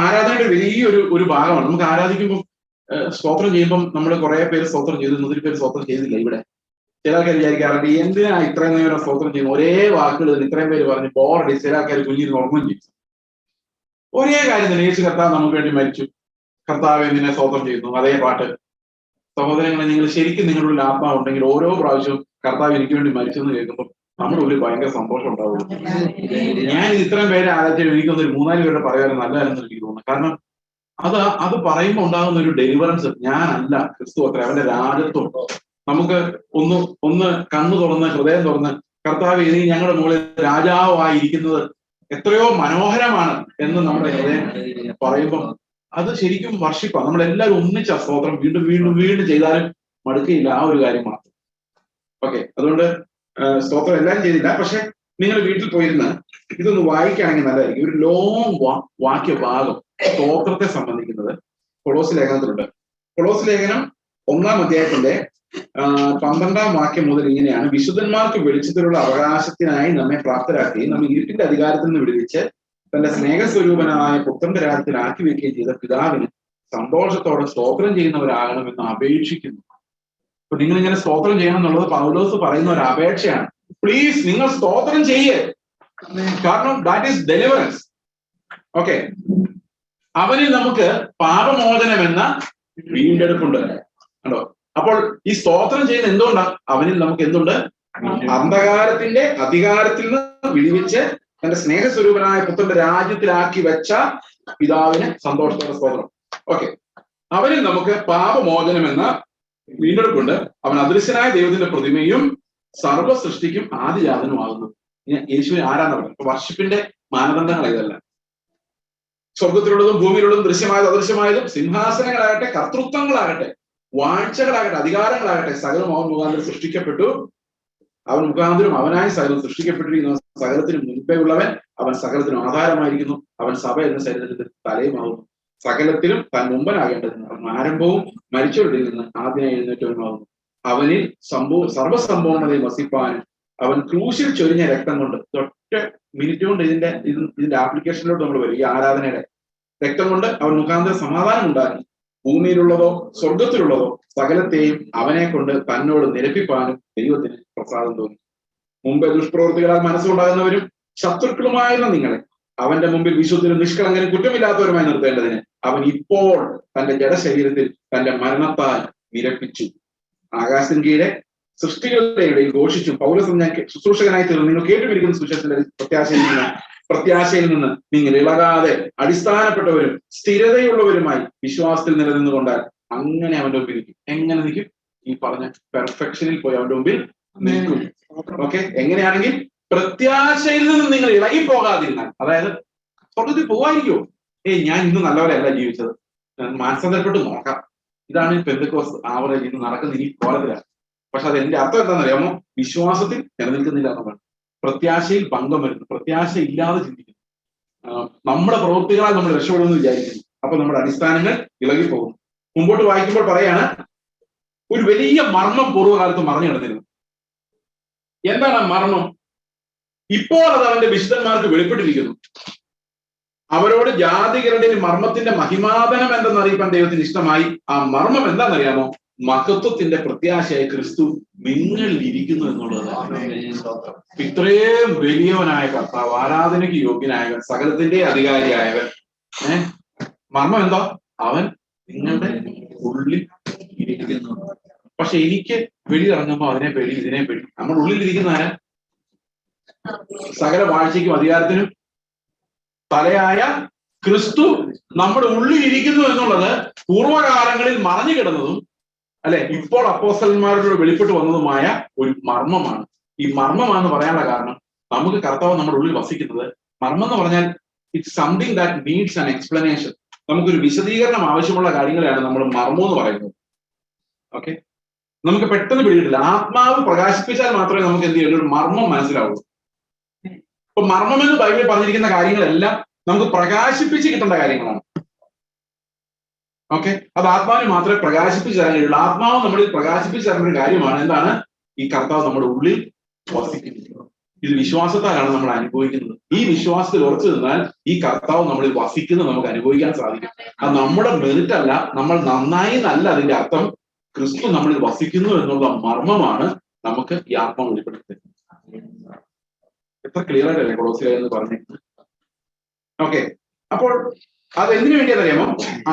ആരാധനയുടെ വലിയൊരു ഒരു ഭാഗമാണ്. നമുക്ക് ആരാധിക്കുമ്പോൾ സ്തോത്രം ചെയ്യുമ്പം നമ്മൾ കുറെ പേര് സ്തോത്രം ചെയ്തു ഒത്തിരി പേര് സ്തോത്രം ചെയ്തില്ല ഇവിടെ. ചില വിചാരിക്കാറ് എന്തിനാ ഇത്രയും നേരം സ്തോത്രം ചെയ്യുന്നത്? ഒരേ വാക്കുകൾ ഇത്രയും പേര് പറഞ്ഞ് ബോറടി ചില ആൾക്കാർ കുഞ്ഞിരുന്ന് ഉറങ്ങും ചെയ്തു. ഒരേ കാര്യം തന്നെ യേശു കർത്താവ് നമുക്ക് വേണ്ടി മരിച്ചു. കർത്താവ് നിന്നെ സ്തോത്രം ചെയ്യുന്നു. അതേ പാട്ട്. സഹോദരങ്ങളെ നിങ്ങൾ ശരിക്കും നിങ്ങളുടെ ഉള്ളിൽ ആത്മാവ് ഉണ്ടെങ്കിൽ ഓരോ പ്രാവശ്യവും കർത്താവ് എനിക്ക് വേണ്ടി മരിച്ചു എന്ന് കേൾക്കുമ്പോൾ നമ്മുടെ ഉള്ളിൽ ഭയങ്കര സന്തോഷം ഉണ്ടാവുള്ളൂ ഞാൻ ഇത് ഇത്രയും പേരെ ആരാധിച്ചു എനിക്കൊന്ന് ഒരു മൂന്നാൽ പേരുടെ പറയാനും നല്ലതാണെന്ന് എനിക്ക് തോന്നുന്നു. കാരണം അത് അത് പറയുമ്പോൾ ഉണ്ടാകുന്ന ഒരു ഡെലിവറൻസ് ഞാനല്ല ക്രിസ്തു അത്ര അവന്റെ രാജത്വം നമുക്ക് ഒന്ന് ഒന്ന് കണ്ണു തുറന്ന് ഹൃദയം തുറന്ന് കർത്താവ് ഇനി ഞങ്ങളുടെ മുകളിൽ രാജാവായിരിക്കുന്നത് എത്രയോ മനോഹരമാണ് എന്ന് നമ്മുടെ ഹൃദയം പറയുമ്പോൾ അത് ശരിക്കും വർഷിപ്പാണ് നമ്മളെല്ലാവരും ഒന്നിച്ച സ്തോത്രം. വീണ്ടും വീണ്ടും വീണ്ടും ചെയ്താലും മടുക്കയില്ല. ആ ഒരു കാര്യം മാത്രം. ഓക്കെ. അതുകൊണ്ട് സ്തോത്രം എല്ലാം ചെയ്തില്ല. പക്ഷെ നിങ്ങൾ വീട്ടിൽ പോയിരുന്ന് ഇതൊന്ന് വായിക്കുകയാണെങ്കിൽ നല്ലതായിരിക്കും. ഒരു ലോങ് വാക്യ ഭാഗം സ്തോത്രത്തെ സംബന്ധിക്കുന്നത് കൊളോസ് ലേഖനത്തിലുണ്ട്. കൊളോസ് ലേഖനം ഒന്നാം അധ്യായത്തിന്റെ പന്ത്രണ്ടാം വാക്യം മുതൽ ഇങ്ങനെയാണ്. വിശുദ്ധന്മാർക്ക് വെളിച്ചത്തിലുള്ള അവകാശത്തിനായി നമ്മെ പ്രാപ്തരാക്കുകയും നമ്മെ ഇരുട്ടിന്റെ അധികാരത്തിൽ നിന്ന് വിടുവിച്ച് തന്റെ സ്നേഹസ്വരൂപനായ പുത്രന്റെ രാജ്യത്തിൽ ആക്കി വെക്കുകയും ചെയ്ത പിതാവിന് സന്തോഷത്തോടെ സ്തോത്രം ചെയ്യുന്നവരാകണമെന്ന് അപേക്ഷിക്കുന്നു. അപ്പൊ നിങ്ങൾ ഇങ്ങനെ സ്തോത്രം ചെയ്യണം എന്നുള്ളത് പൗലോസ് പറയുന്ന ഒരു അപേക്ഷയാണ്. പ്ലീസ് നിങ്ങൾ സ്തോത്രം ചെയ്യേ. കാരണം ദാറ്റ് ഈസ് ഡെലിവറൻസ് ഓക്കെ അവനിൽ നമുക്ക് പാപമോചനം എന്ന വീണ്ടെടുപ്പുണ്ട്. കണ്ടോ? അപ്പോൾ ഈ സ്തോത്രം ചെയ്യുന്ന എന്തുകൊണ്ടാണ് അവനിൽ നമുക്ക് എന്തുണ്ട്? അന്ധകാരത്തിന്റെ അധികാരത്തിൽ നിന്ന് വിളിവിച്ച് തന്റെ സ്നേഹസ്വരൂപനായ പുത്രന്റെ രാജ്യത്തിലാക്കി വെച്ച പിതാവിന് സന്തോഷത്തോടെ സ്തോത്രം. ഓക്കെ അവനിൽ നമുക്ക് പാപമോചനം എന്ന വീണ്ടെടുപ്പുണ്ട്. അവൻ അദൃശ്യനായ ദൈവത്തിന്റെ പ്രതിമയും സർവ സൃഷ്ടിക്കും ആദിജാതനുമാകുന്നു യേശുവിനെ ആരാന്ന് പറയുന്നത്? അപ്പൊ വർഷിപ്പിന്റെ മാനദണ്ഡങ്ങൾ ഇതല്ല. സ്വർഗത്തിലുള്ളതും ഭൂമിയിലുള്ളതും ദൃശ്യമായതും അദൃശ്യമായതും സിംഹാസനങ്ങളാകട്ടെ കർത്തൃത്വങ്ങളാകട്ടെ വാഴ്ചകളാകട്ടെ അധികാരങ്ങളാകട്ടെ സകലം അവൻ മുഖാന്തരം സൃഷ്ടിക്കപ്പെട്ടു. അവൻ മുഖാന്തരം അവനായി സകലം സൃഷ്ടിക്കപ്പെട്ടിരിക്കുന്നു. സകലത്തിന് മുൻപേ ഉള്ളവൻ അവൻ സകലത്തിനും ആധാരമായിരിക്കുന്നു. അവൻ സഭ എന്ന ശരീരത്തിന്റെ തലയുമാകുന്നു. സകലത്തിലും താൻ മുമ്പനാകേണ്ടതിന് അവൻ ആരംഭവും മരിച്ചവരുടെ നിന്ന് ആദ്യം എഴുന്നേറ്റവനുമാകുന്നു. അവനിൽ സംഭവ സർവസംഭവങ്ങളെ വസിപ്പാനും അവൻ ക്രൂശിൽ ചൊരിഞ്ഞ രക്തം കൊണ്ട് തൊട്ട് മിനിറ്റ് കൊണ്ട് ഇതിന്റെ ഇത് ഇതിന്റെ ആപ്ലിക്കേഷനിലോട്ട് നമ്മൾ വരും ഈ ആരാധനയുടെ രക്തം കൊണ്ട് അവൻ മുഖാന്തരം സമാധാനം ഉണ്ടാക്കി. ഭൂമിയിലുള്ളതോ സ്വർഗത്തിലുള്ളതോ സകലത്തെയും അവനെ കൊണ്ട് തന്നോട് നിരപ്പിപ്പാനും ദൈവത്തിന് പ്രസാദം തോന്നി. മുമ്പേ ദുഷ്പ്രവൃത്തികളാൽ മനസ്സുണ്ടാകുന്നവരും ശത്രുക്കളുമായിരുന്ന നിങ്ങളെ. അവന്റെ മുമ്പിൽ വിശുദ്ധരും നിഷ്കളങ്കനും കുറ്റമില്ലാത്തവരുമായി നിർത്തേണ്ടതിന് അവൻ ഇപ്പോൾ തന്റെ ജഡശരീരത്തിൽ തന്റെ മരണത്താൽ നിരപ്പിച്ചു. ആകാശത്തിന് കീഴെ സൃഷ്ടികളുടെ ഇടയിൽ ഘോഷിച്ചു പൗരസം ഞാൻ ശുശ്രൂഷകനായി തീർന്നു നിങ്ങൾ കേട്ടുപിടിക്കുന്ന സുശേഷത്തിന്റെ പ്രത്യാശയിൽ നിന്ന് പ്രത്യാശയിൽ നിന്ന് നിങ്ങൾ ഇളകാതെ അടിസ്ഥാനപ്പെട്ടവരും സ്ഥിരതയുള്ളവരുമായി വിശ്വാസത്തിൽ നിലനിന്നുകൊണ്ടാൽ അങ്ങനെ അവന്റെ മുമ്പിൽ നിൽക്കും. എങ്ങനെ നിൽക്കും? ഈ പറഞ്ഞ പെർഫെക്ഷനിൽ പോയി അവന്റെ മുമ്പിൽ നിൽക്കും. ഓക്കെ എങ്ങനെയാണെങ്കിൽ പ്രത്യാശയിൽ നിന്ന് നിങ്ങൾ ഇളകി പോകാതിരുന്നാൽ അതായത് സ്വർഗത്തിൽ പോവായിരിക്കോ ഏയ് ഞാൻ ഇന്ന് നല്ലവരല്ല ജീവിച്ചത്. മാനസാന്തരപ്പെട്ട് നോക്കാം ഇതാണ് പെന്തക്കോസ് ആവറേജ് ഇന്ന് നടക്കുന്ന ഈ കോലത്തിലാണ്. പക്ഷെ അത് എന്റെ അർത്ഥം എന്താണെന്നറിയാമോ? വിശ്വാസത്തിൽ നിലനിൽക്കുന്നില്ല എന്നതാണ് പ്രത്യാശയിൽ ഭംഗം പ്രത്യാശ ഇല്ലാതെ ചിന്തിക്കുന്നു. നമ്മുടെ പ്രവൃത്തികളാൽ നമ്മൾ രക്ഷപ്പെടുമെന്ന് വിചാരിക്കുന്നു. അപ്പൊ നമ്മുടെ അടിസ്ഥാനങ്ങൾ ഇളകി പോകുന്നു മുമ്പോട്ട് വായിക്കുമ്പോൾ പറയാണ് ഒരു വലിയ മർമ്മം പൂർവകാലത്ത് മറഞ്ഞു കിടന്നിരുന്നു. എന്താണ് ആ മർമ്മം? ഇപ്പോൾ അത് അവന്റെ വിശുദ്ധന്മാർക്ക് വെളിപ്പെട്ടിരിക്കുന്നു. അവരോട് ജാതികളുടെ മർമ്മത്തിന്റെ മഹിമാതനം എന്തെന്ന് അറിയിപ്പാൻ ദൈവത്തിന് ഇഷ്ടമായി. ആ മർമ്മം എന്താണെന്നറിയാമോ? മഹത്വത്തിന്റെ പ്രത്യാശയായി ക്രിസ്തു നിങ്ങളിൽ ഇരിക്കുന്നു എന്നുള്ളതാണ് ഇത്രയും വലിയവനായ കർത്താവ് ആരാധനയ്ക്ക് യോഗ്യനായവൻ സകലത്തിന്റെ അധികാരിയായവൻ ഏ? മർമ്മം എന്തോ? അവൻ നിങ്ങളുടെ ഉള്ളിൽ ഇരിക്കുന്നു. പക്ഷെ എനിക്ക് വെളിയിറങ്ങുമ്പോ അതിനെ പേടി ഇതിനെ പേടി നമ്മുടെ ഉള്ളിൽ ഇരിക്കുന്ന ആരാ? സകല വാഴ്ചയ്ക്കും അധികാരത്തിനും തലയായ ക്രിസ്തു നമ്മുടെ ഉള്ളിൽ ഇരിക്കുന്നു എന്നുള്ളത് പൂർവകാലങ്ങളിൽ മറഞ്ഞു കിടന്നതും അല്ലെ? ഇപ്പോൾ അപ്പോസ്റ്റലന്മാരോട് വെളിപ്പെട്ട് വന്നതുമായ ഒരു മർമ്മമാണ്. ഈ മർമ്മമാണെന്ന് പറയാനുള്ള കാരണം നമുക്ക് കർത്താവ് നമ്മുടെ ഉള്ളിൽ വസിക്കുന്നത് മർമ്മം എന്ന് പറഞ്ഞാൽ it's something that needs an explanation നമുക്കൊരു വിശദീകരണം ആവശ്യമുള്ള കാര്യങ്ങളെയാണ് നമ്മൾ മർമ്മം എന്ന് പറയുന്നത്. ഓക്കെ നമുക്ക് പെട്ടെന്ന് പിടിയിട്ടില്ല ആത്മാവ് പ്രകാശിപ്പിച്ചാൽ മാത്രമേ നമുക്ക് എന്ത് ചെയ്യുള്ളൂ ഒരു മർമ്മം മനസ്സിലാവൂ ഇപ്പൊ മർമ്മം എന്ന് ബൈബിളിൽ പറഞ്ഞിരിക്കുന്ന കാര്യങ്ങളെല്ലാം നമുക്ക് പ്രകാശിപ്പിച്ച് കിട്ടേണ്ട കാര്യങ്ങളാണ്. ഓക്കെ അത് ആത്മാവിന് മാത്രമേ പ്രകാശിപ്പിച്ച് തരാൻ കഴിയുള്ളൂ. ആത്മാവ് നമ്മളിൽ പ്രകാശിപ്പിച്ച് തരുന്ന ഒരു കാര്യമാണ്. എന്താണ്? ഈ കർത്താവ് നമ്മുടെ ഉള്ളിൽ വസിക്കുന്നത് ഇത് വിശ്വാസത്താലാണ് നമ്മൾ അനുഭവിക്കുന്നത്. ഈ വിശ്വാസത്തിൽ ഉറച്ചു നിന്നാൽ ഈ കർത്താവ് നമ്മളിൽ വസിക്കുന്നത് നമുക്ക് അനുഭവിക്കാൻ സാധിക്കും. അത് നമ്മുടെ മെറിറ്റ് അല്ല നമ്മൾ നന്നായി എന്നല്ല അതിന്റെ അർത്ഥം ക്രിസ്തു നമ്മളിൽ വസിക്കുന്നു എന്നുള്ള മർമ്മമാണ് നമുക്ക് ഈ ആത്മാവ് വെളിപ്പെടുത്തുന്നത്. എത്ര ക്ലിയർ ആയിട്ടല്ലേ കൊളോസിയ എന്ന് പറഞ്ഞിരുന്നത് ഓക്കെ അപ്പോൾ അത് എന്തിനു വേണ്ടിയെന്നറിയാമോ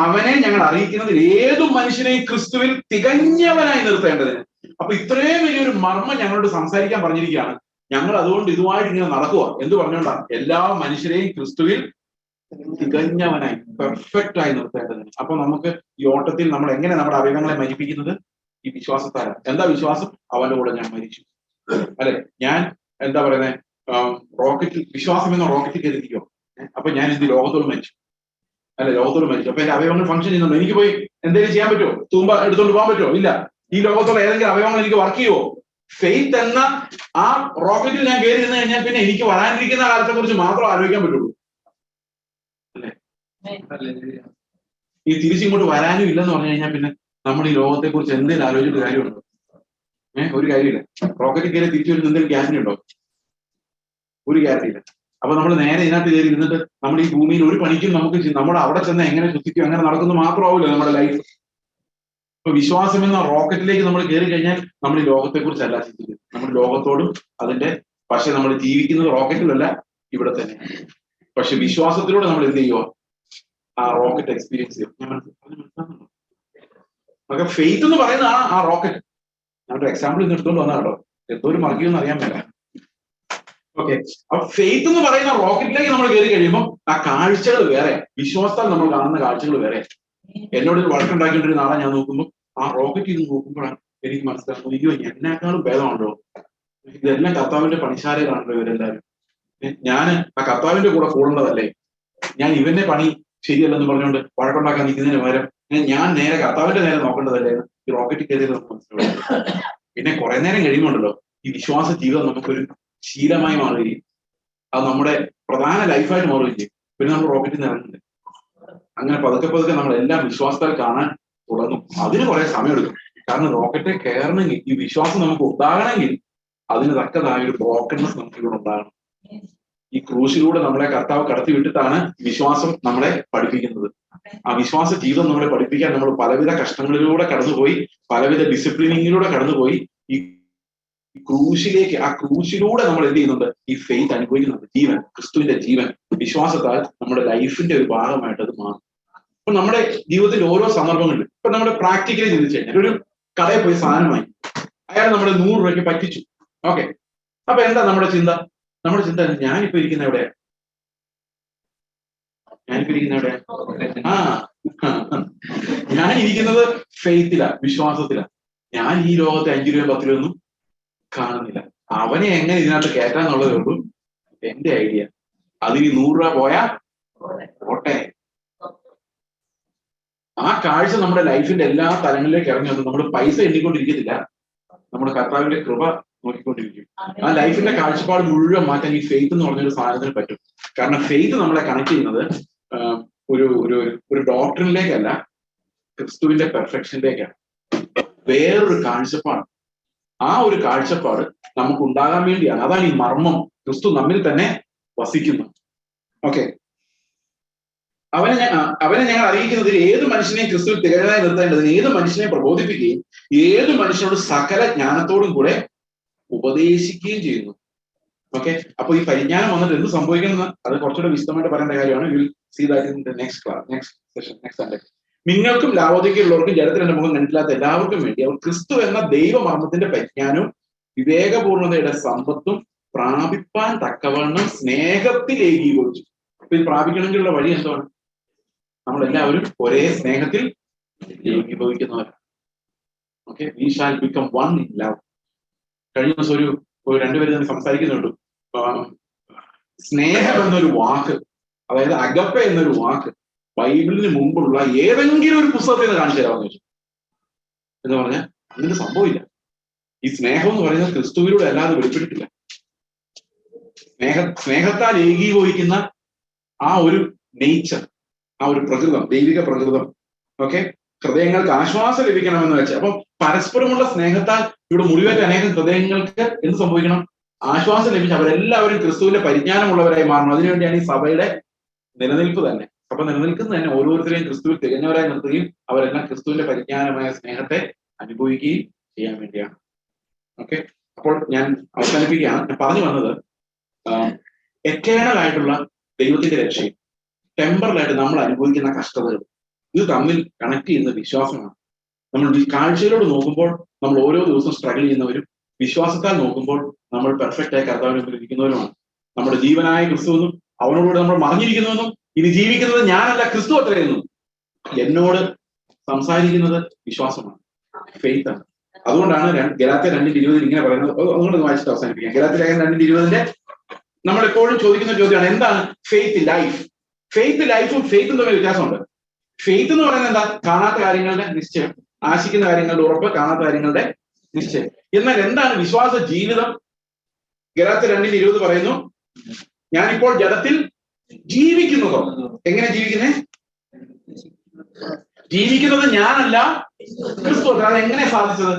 അവനെ ഞങ്ങൾ അറിയിക്കുന്നതിൽ ഏതു മനുഷ്യനെയും ക്രിസ്തുവിൽ തികഞ്ഞവനായി നിർത്തേണ്ടതിന് അപ്പൊ ഇത്രയും വലിയൊരു മർമ്മം ഞങ്ങളോട് സംസാരിക്കാൻ പറഞ്ഞിരിക്കുകയാണ്. ഞങ്ങൾ അതുകൊണ്ട് ഇതുമായിട്ട് ഇങ്ങനെ നടക്കുക എന്ത് പറഞ്ഞോണ്ടാണ് എല്ലാ മനുഷ്യരെയും ക്രിസ്തുവിൽ തികഞ്ഞവനായി പെർഫെക്റ്റ് ആയി നിർത്തേണ്ടതിന്. അപ്പൊ നമുക്ക് ഈ ഓട്ടത്തിൽ നമ്മൾ എങ്ങനെ നമ്മുടെ അവയവങ്ങളെ മരിപ്പിക്കുന്നത്? ഈ വിശ്വാസത്താലാണ്. എന്താ വിശ്വാസം? അവന്റെ കൂടെ ഞാൻ മരിച്ചു. അല്ലെ? ഞാൻ എന്താ പറയുന്നത് റോക്കറ്റിൽ വിശ്വാസം എന്ന റോക്കറ്റിൽ കരുതിക്കോ അപ്പൊ ഞാൻ ഇത് ലോകത്തോട് മരിച്ചു. അല്ലെ ലോകത്തോട് മരിച്ചു. അപ്പൊ എന്റെ അവയവങ്ങൾ ഫംഗ്ഷൻ ചെയ്യുന്നുണ്ടോ? എനിക്ക് പോയി എന്തെങ്കിലും ചെയ്യാൻ പറ്റുമോ? തൂമ്പ എടുത്തോണ്ട് പോകാൻ പറ്റുമോ? ഇല്ല. ഈ ലോകത്തുള്ള ഏതെങ്കിലും അവയവങ്ങൾ എനിക്ക് വർക്ക് ചെയ്യുമോ ഫെയ്ത്ത് എന്ന ആ റോക്കറ്റിൽ ഞാൻ കയറി നിന്ന് കഴിഞ്ഞാൽ പിന്നെ എനിക്ക് വരാനിരിക്കുന്ന കാലത്തെ കുറിച്ച് മാത്രം ആലോചിക്കാൻ പറ്റുള്ളൂ. ഈ തിരിച്ചിങ്ങോട്ട് വരാനും ഇല്ലെന്ന് പറഞ്ഞു കഴിഞ്ഞാൽ പിന്നെ നമ്മൾ ഈ ലോകത്തെ കുറിച്ച് എന്തെങ്കിലും ആലോചിച്ചിട്ട് കാര്യമുണ്ടോ? ഏഹ് ഒരു കാര്യമില്ല. റോക്കറ്റിൽ കയറി തിരിച്ചു വരുന്ന എന്തെങ്കിലും ഗ്യാരണ്ടി ഉണ്ടോ? ഒരു ഗ്യാരണ്ടി ഇല്ല. അപ്പൊ നമ്മൾ നേരെ ഇതിനകത്ത് കയറി ഇരുന്നിട്ട് നമ്മൾ ഈ ഭൂമിയിൽ ഒരു പണിക്കും നമുക്ക് നമ്മൾ അവിടെ ചെന്ന് എങ്ങനെ ശ്രദ്ധിക്കും അങ്ങനെ നടക്കുന്നു മാത്രമാവില്ല നമ്മുടെ ലൈഫ് ഇപ്പൊ വിശ്വാസം എന്ന റോക്കറ്റിലേക്ക് നമ്മൾ കയറി കഴിഞ്ഞാൽ നമ്മൾ ഈ ലോകത്തെ കുറിച്ചല്ല ചിന്തിക്കുന്നത്. നമ്മുടെ ലോകത്തോടും അതിന്റെ പക്ഷെ നമ്മൾ ജീവിക്കുന്നത് റോക്കറ്റിലല്ല ഇവിടെ തന്നെ. പക്ഷെ വിശ്വാസത്തിലൂടെ നമ്മൾ എന്ത് ചെയ്യുക ആ റോക്കറ്റ് എക്സ്പീരിയൻസ് ചെയ്യും. ഞാൻ മനസ്സി- പറഞ്ഞ് മനസ്സിലാക്കുന്നുണ്ടോ? നമുക്ക് ഫെയ്ത്ത് എന്ന് പറയുന്ന ആ റോക്കറ്റ് ഞാനൊരു എക്സാമ്പിൾ ഇന്ന് എടുത്തോണ്ട് വന്നാ എന്തോ ഒരു മറിക്കുമെന്ന് അറിയാൻ പറ്റില്ല ഓക്കെ അപ്പൊ ഫെയ്ത്ത് എന്ന് പറയുന്ന റോക്കറ്റിലേക്ക് നമ്മൾ കയറി കഴിയുമ്പോൾ ആ കാഴ്ചകൾ വേറെ വിശ്വാസത്താൽ നമ്മൾ കാണുന്ന കാഴ്ചകൾ വേറെ. എന്നോട് ഒരു വഴക്കുണ്ടാക്കിക്കൊണ്ടിരുന്ന നാളെ ഞാൻ നോക്കുമ്പോൾ ആ റോക്കറ്റ് ഇത് നോക്കുമ്പോഴാണ് എനിക്ക് മനസ്സിലാക്കുന്നത് അയ്യോ എന്നെക്കാളും ഭേദമുണ്ടോ ഇതെല്ലാം കർത്താവിന്റെ പണിശാലയിലാണല്ലോ ഇവരെല്ലാവരും. ഞാൻ ആ കർത്താവിന്റെ കൂടെ കൂടേണ്ടതല്ലേ ഞാൻ ഇവന്റെ പണി ശരിയല്ലെന്ന് പറഞ്ഞുകൊണ്ട് വഴക്കുണ്ടാക്കാൻ നിൽക്കുന്നതിന് പകരം ഞാൻ- നേരെ കർത്താവിന്റെ നേരെ നോക്കേണ്ടതല്ലേ? ഈ റോക്കറ്റ് കയറിയത് മനസ്സിലാവും പിന്നെ കുറെ നേരം കഴിയുമ്പോണ്ടല്ലോ ഈ വിശ്വാസ ജീവിതം നമുക്കൊരു ശീലമായി മാറുകയും അത് നമ്മുടെ പ്രധാന ലൈഫായിട്ട് മാറുകയും ചെയ്യും. പിന്നെ നമ്മൾ റോക്കറ്റിൽ നിന്ന് ഇറങ്ങുന്നില്ല അങ്ങനെ പതുക്കെ പതുക്കെ നമ്മൾ എല്ലാം വിശ്വാസത്താൽ കാണാൻ തുടങ്ങും. അതിന് കുറെ സമയമെടുക്കും. കാരണം റോക്കറ്റ് കയറണമെങ്കിൽ ഈ വിശ്വാസം നമുക്ക് ഉണ്ടാകണമെങ്കിൽ അതിന് തക്കതായ ഒരു ബ്രോക്കൺനെസ് നമുക്ക് ഇവിടെ ഉണ്ടാകണം. ഈ ക്രൂശിലൂടെ നമ്മളെ കർത്താവ് കടത്തി വിട്ടിട്ടാണ് വിശ്വാസം നമ്മളെ പഠിപ്പിക്കുന്നത്. ആ വിശ്വാസ ജീവിതം നമ്മളെ പഠിപ്പിക്കാൻ നമ്മൾ പലവിധ കഷ്ടങ്ങളിലൂടെ കടന്നുപോയി പലവിധ ഡിസിപ്ലിനിങ്ങിലൂടെ കടന്നുപോയി ഈ ക്രൂശിലേക്ക് ആ ക്രൂശിലൂടെ നമ്മൾ എന്ത് ചെയ്യുന്നുണ്ട്? ഈ ഫെയ്ത്ത് അനുഭവിക്കുന്നുണ്ട്. ജീവൻ ക്രിസ്തുവിന്റെ ജീവൻ വിശ്വാസത്താൽ നമ്മുടെ ലൈഫിന്റെ ഒരു ഭാഗമായിട്ട് അത് മാറും. അപ്പൊ നമ്മുടെ ജീവിതത്തിൽ ഓരോ സന്ദർഭങ്ങളിലും ഇപ്പൊ നമ്മുടെ പ്രാക്ടിക്കലി ചിന്തിച്ചു കഴിഞ്ഞാൽ ഒരു കടയിൽ പോയി സാധനം വാങ്ങി. അയാൾ നമ്മുടെ നൂറ് രൂപയ്ക്ക് പറ്റിച്ചു. ഓക്കെ. അപ്പൊ എന്താ നമ്മുടെ ചിന്ത? നമ്മുടെ ചിന്ത ഞാനിപ്പോ ഇരിക്കുന്ന എവിടെ ഞാനിപ്പോ ഇരിക്കുന്ന എവിടെ ആ. ഞാൻ ഇരിക്കുന്നത് ഫെയ്ത്തില വിശ്വാസത്തിലാ ഞാൻ ഈ ലോകത്തെ അഞ്ചു രൂപയും പത്ത് രൂപ ഒന്നും കാണുന്നില്ല. അവനെ എങ്ങനെ ഇതിനകത്ത് കയറ്റാന്നുള്ളതേ ഉള്ളൂ എന്റെ ഐഡിയ അതിന് നൂറ് രൂപ പോയാ പോട്ടെ. ആ കാഴ്ച നമ്മുടെ ലൈഫിന്റെ എല്ലാ തലങ്ങളിലേക്ക് ഇറങ്ങി വന്നു നമ്മൾ പൈസ എണ്ണിക്കൊണ്ടിരിക്കത്തില്ല. നമ്മുടെ കർത്താവിന്റെ കൃപ നോക്കിക്കൊണ്ടിരിക്കും. ആ ലൈഫിന്റെ കാഴ്ചപ്പാട് മുഴുവൻ മാറ്റാൻ ഈ ഫെയ്ത്ത് എന്ന് പറഞ്ഞൊരു സാധനത്തിന് പറ്റും. കാരണം ഫെയ്ത്ത് നമ്മളെ കണക്ട് ചെയ്യുന്നത് ഒരു ഒരു ഒരു ഡോക്ടറിലേക്കല്ല ക്രിസ്തുവിന്റെ പെർഫെക്ഷനിലേക്കാണ് വേറൊരു കാഴ്ചപ്പാട് ആ ഒരു കാഴ്ചപ്പാട് നമുക്ക് ഉണ്ടാകാൻ വേണ്ടിയാണ്. അതാണ് ഈ മർമ്മം. ക്രിസ്തു നമ്മിൽ തന്നെ വസിക്കുന്നത് ഓക്കെ അവനെ അവനെ ഞങ്ങൾ അറിയിക്കുന്നതിൽ ഏത് മനുഷ്യനെയും ക്രിസ്തു തികഞ്ഞതായി നിർത്തേണ്ടതിന് ഏത് മനുഷ്യനെ പ്രബോധിപ്പിക്കുകയും ഏത് മനുഷ്യനോട് സകല ജ്ഞാനത്തോടും കൂടെ ഉപദേശിക്കുകയും ചെയ്യുന്നു? ഓക്കെ അപ്പൊ ഈ പരിജ്ഞാനം വന്നിട്ട് എന്ത് സംഭവിക്കുന്നത് അത് കുറച്ചുകൂടെ വിശദമായിട്ട് പറയേണ്ട കാര്യമാണ്. Will see that in next class next session next Sunday നിങ്ങൾക്കും ലാവോദിക്കുള്ളവർക്കും ജഡത്തിൽ മുഖം കണ്ടില്ലാത്ത എല്ലാവർക്കും വേണ്ടി അവർ ക്രിസ്തു എന്ന ദൈവമർമ്മത്തിന്റെ പരിജ്ഞാനവും വിവേകപൂർണതയുടെ സമ്പത്തും പ്രാപിപ്പാൻ തക്കവണ്ണം സ്നേഹത്തിൽ ഏകീകരിച്ചു അപ്പൊ ഇത് പ്രാപിക്കണമെങ്കിലുള്ള വഴി എന്താണ്? നമ്മളെല്ലാവരും ഒരേ സ്നേഹത്തിൽ ഏകീഭവിക്കുന്നവരാണ് okay we shall become one in love കഴിഞ്ഞ ദിവസം ഒരു രണ്ടുപേരും തന്നെ സംസാരിക്കുന്നുണ്ട്. സ്നേഹം എന്നൊരു വാക്ക് അതായത് അകപ്പ എന്നൊരു വാക്ക് ബൈബിളിന് മുമ്പുള്ള ഏതെങ്കിലും ഒരു പുസ്തകത്തിൽ നിന്ന് കാണിച്ചു തരാമെന്ന് ചോദിച്ചു. എന്ന് പറഞ്ഞാൽ അങ്ങനെ സംഭവമില്ല. ഈ സ്നേഹം എന്ന് പറയുന്നത് ക്രിസ്തുവിലൂടെ അല്ലാതെ വെളിപ്പെട്ടിട്ടില്ല. സ്നേഹ സ്നേഹത്താൽ ഏകീഭവിക്കുന്ന ആ ഒരു നേച്ചർ ആ ഒരു പ്രകൃതം ദൈവിക പ്രകൃതം ഓക്കെ ഹൃദയങ്ങൾക്ക് ആശ്വാസം ലഭിക്കണമെന്ന് വെച്ചാൽ അപ്പം പരസ്പരമുള്ള സ്നേഹത്താൽ ഇവിടെ മുറിവേറ്റ അനേകം ഹൃദയങ്ങൾക്ക് എന്ത് സംഭവിക്കണം? ആശ്വാസം ലഭിച്ച് അവരെല്ലാവരും ക്രിസ്തുവിന്റെ പരിജ്ഞാനമുള്ളവരായി മാറണം. അതിനുവേണ്ടിയാണ് ഈ സഭയുടെ നിലനിൽപ്പ് തന്നെ. സഭ നിലനിൽക്കുന്നത് തന്നെ ഓരോരുത്തരെയും ക്രിസ്തുവിൽ തികഞ്ഞവരായി നിർത്തുകയും അവരെല്ലാം ക്രിസ്തുവിന്റെ പരിജ്ഞാനമായ സ്നേഹത്തെ അനുഭവിക്കുകയും ചെയ്യാൻ വേണ്ടിയാണ്. ഓക്കെ? അപ്പോൾ ഞാൻ അവസാനിപ്പിക്കുകയാണ്. ഞാൻ പറഞ്ഞു വന്നത് എറ്റേണൽ ആയിട്ടുള്ള ദൈവത്തിന്റെ രക്ഷയും ടെമ്പറലായിട്ട് നമ്മൾ അനുഭവിക്കുന്ന കഷ്ടതകൾ ഇത് തമ്മിൽ കണക്ട് ചെയ്യുന്ന വിശ്വാസമാണ്. നമ്മൾ കാഴ്ചയിലൂടെ നോക്കുമ്പോൾ നമ്മൾ ഓരോ ദിവസവും സ്ട്രഗിൾ ചെയ്യുന്നവരും വിശ്വാസത്താൽ നോക്കുമ്പോൾ നമ്മൾ പെർഫെക്റ്റ് ആയി കർത്താവിനെ ഇരിക്കുന്നവരുമാണ്. നമ്മുടെ ജീവനായ ക്രിസ്തുവെന്നും അവനോടുകൂടെ നമ്മൾ മറിഞ്ഞിരിക്കുന്നുവെന്നും ഇനി ജീവിക്കുന്നത് ഞാനല്ല ക്രിസ്തു അത്രയെന്നു എന്നോട് സംസാരിക്കുന്നത് വിശ്വാസമാണ് ഫെയ്ത്ത് ആണ്. അതുകൊണ്ടാണ് ഗലാത്യ രണ്ടിന്റെ ഇരുപതിൽ ഇങ്ങനെ പറയുന്നത്. അതുകൊണ്ട് വായിച്ചിട്ട് അവസാനിപ്പിക്കാം. ഗലാത്യ ലേഖനം രണ്ടിന്റെ ഇരുപതിന്റെ നമ്മൾ എപ്പോഴും ചോദിക്കുന്ന ചോദ്യമാണ് എന്താണ് ഫെയ്ത്ത് ലൈഫ് ഫെയ്ത്ത് ലൈഫും ഫെയ്ത്തും തമ്മിൽ വ്യത്യാസമുണ്ട്. ഫെയ്ത്ത് എന്ന് പറയുന്നത് എന്താ? കാണാത്ത കാര്യങ്ങളുടെ നിശ്ചയം. ആശിക്കുന്ന കാര്യങ്ങളുടെ ഉറപ്പ് കാണാത്ത കാര്യങ്ങളുടെ നിശ്ചയം. എന്നാൽ എന്താണ് വിശ്വാസ ജീവിതം? ഗലാത്ത് രണ്ടിന്റെ ഇരുപത് പറയുന്നു ഞാനിപ്പോൾ ജഡത്തിൽ ജീവിക്കുന്നതോ? എങ്ങനെ ജീവിക്കുന്നേ? ജീവിക്കുന്നത് ഞാനല്ല ക്രിസ്തു അതെങ്ങനെ സാധിച്ചത്?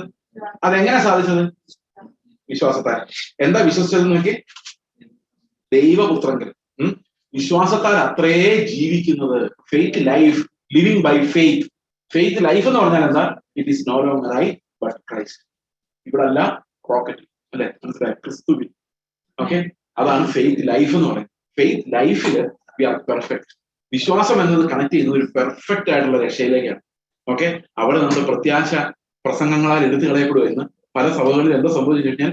അതെങ്ങനെ സാധിച്ചത്? വിശ്വാസത്താൽ. എന്താ വിശ്വസിച്ചത് നോക്കി ദൈവപുത്രങ്കൽ ഉം? വിശ്വാസത്താൽ അത്രേ ജീവിക്കുന്നത്. Faith life living by faith faith life എന്ന് പറഞ്ഞാൽ എന്താ? It is no longer I but Christ ഇവിടെ അല്ല റോക്കറ്റ് അല്ലെ? മനസ്സിലായി? ക്രിസ്തുവിൽ. ഓക്കെ അതാണ് ഫെയ്ത്ത് ലൈഫ് എന്ന് പറയുന്നത്. ഫെയ്ത്ത് ലൈഫിൽ വി ആർ പെർഫെക്റ്റ് വിശ്വാസം എന്നത് കണക്ട് ചെയ്യുന്നത് ഒരു പെർഫെക്റ്റ് ആയിട്ടുള്ള രക്ഷയിലേക്കാണ്. ഓക്കെ അവിടെ നമ്മൾ പ്രത്യാശ പ്രസംഗങ്ങളാൽ എടുത്തു കളയപ്പെടുക എന്ന് പല സഭകളിൽ എന്താ സംഭവിച്ചു കഴിഞ്ഞാൽ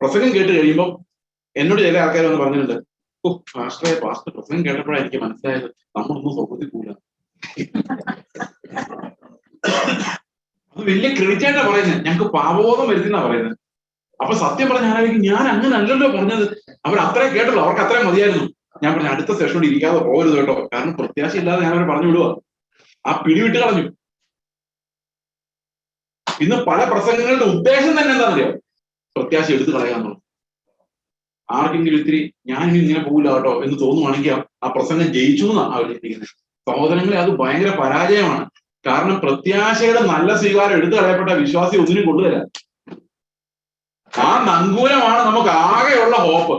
പ്രസംഗം കേട്ട് കഴിയുമ്പോൾ എന്നോട് ചില ആൾക്കാർ വന്ന് പറഞ്ഞിട്ടുണ്ട്. ഓ പാസ്റ്ററെ പാസ്റ്റർ പ്രസംഗം കേട്ടപ്പോഴാണ് എനിക്ക് മനസ്സിലായത് നമ്മളൊന്നും സ്വർഗത്തിൽ കൂടാ അത് വലിയ ക്രെഡിറ്റ് പറയുന്നത്. ഞങ്ങൾക്ക് പാപബോധം വരുത്തുന്ന പറയുന്നത്. അപ്പൊ സത്യം പറഞ്ഞ ആരായിരിക്കും ഞാൻ അങ്ങനെ അല്ലല്ലോ പറഞ്ഞത്. അവർ അത്രേ കേട്ടുള്ളൂ അവർക്ക് അത്രേ മതിയായിരുന്നു. ഞാൻ പറഞ്ഞു അടുത്ത സെഷനോട് ഇരിക്കാതെ പോകരുത് കേട്ടോ. കാരണം പ്രത്യാശയില്ലാതെ ഞാൻ അവരെ പറഞ്ഞു വിടുക ആ പിടിവിട്ട് കളഞ്ഞു. ഇന്ന് പല പ്രസംഗങ്ങളുടെ ഉദ്ദേശം തന്നെ എന്താണെന്നറിയോ? പ്രത്യാശ എടുത്തു കളയുക എന്നുള്ളത്. ആർക്കെങ്കിലും ഇത്തിരി ഞാൻ ഇനി ഇങ്ങനെ പോകില്ല കേട്ടോ എന്ന് തോന്നുവാണെങ്കിൽ ആ- ആ പ്രസംഗം ജയിച്ചു എന്നാണ് അവർ ചിന്തിക്കുന്നത് സഹോദരങ്ങളെ അത് ഭയങ്കര പരാജയമാണ്. കാരണം പ്രത്യാശയുടെ നല്ല സ്വീകാരം എടുത്തു കളയപ്പെട്ട വിശ്വാസി ഒന്നിനും കൊണ്ടുവരാ ആ നങ്കൂരമാണ് നമുക്ക് ആകെയുള്ള ഹോപ്പ്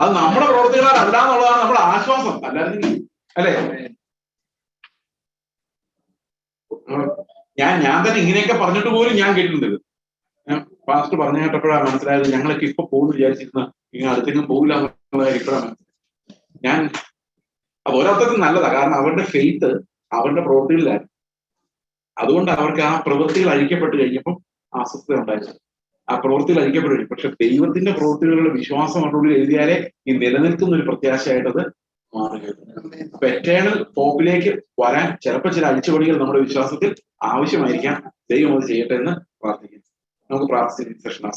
അത് നമ്മുടെ പ്രവർത്തികളാൽ അല്ല എന്നുള്ളതാണ് നമ്മുടെ ആശ്വാസം. അല്ലാതെ അല്ലേ? ഞാൻ ഞാൻ തന്നെ ഇങ്ങനെയൊക്കെ പറഞ്ഞിട്ട് പോലും ഞാൻ കേട്ടിട്ടുണ്ട് ഫാസ്റ്റ് പറഞ്ഞു കേട്ടപ്പോഴാണ് മനസ്സിലായത് ഞങ്ങളൊക്കെ ഇപ്പൊ പോകുന്നു വിചാരിച്ചിരുന്ന ഇങ്ങനെ അടുത്തേക്കും പോകില്ല എന്നുള്ളതായി. ഞാൻ അത് ഒരർത്ഥത്തിൽ നല്ലതാ. കാരണം അവരുടെ ഫെയ്ത്ത് അവരുടെ പ്രവൃത്തികളിലായിരുന്നു അതുകൊണ്ട് അവർക്ക് ആ പ്രവൃത്തികൾ അഴിക്കപ്പെട്ട് കഴിഞ്ഞപ്പോൾ അസ്വസ്ഥത ഉണ്ടായിരുന്നു. ആ പ്രവൃത്തികൾ അഴിക്കപ്പെട്ടു പക്ഷെ ദൈവത്തിന്റെ പ്രവൃത്തികളുടെ വിശ്വാസം അവരുടെ എഴുതിയാലേ ഈ നിലനിൽക്കുന്ന ഒരു പ്രത്യാശയായിട്ടത് മാറുകയുള്ളൂ. പെറ്റേണൽ പോപ്പിലേക്ക് വരാൻ ചിലപ്പോൾ ചില അടിച്ചുപണികൾ നമ്മുടെ വിശ്വാസത്തിൽ ആവശ്യമായിരിക്കാം. ദൈവം അത് ചെയ്യട്ടെ എന്ന് പ്രാർത്ഥിക്കുന്നു. നമുക്ക് പ്രാർത്ഥിച്ചു സെഷൻ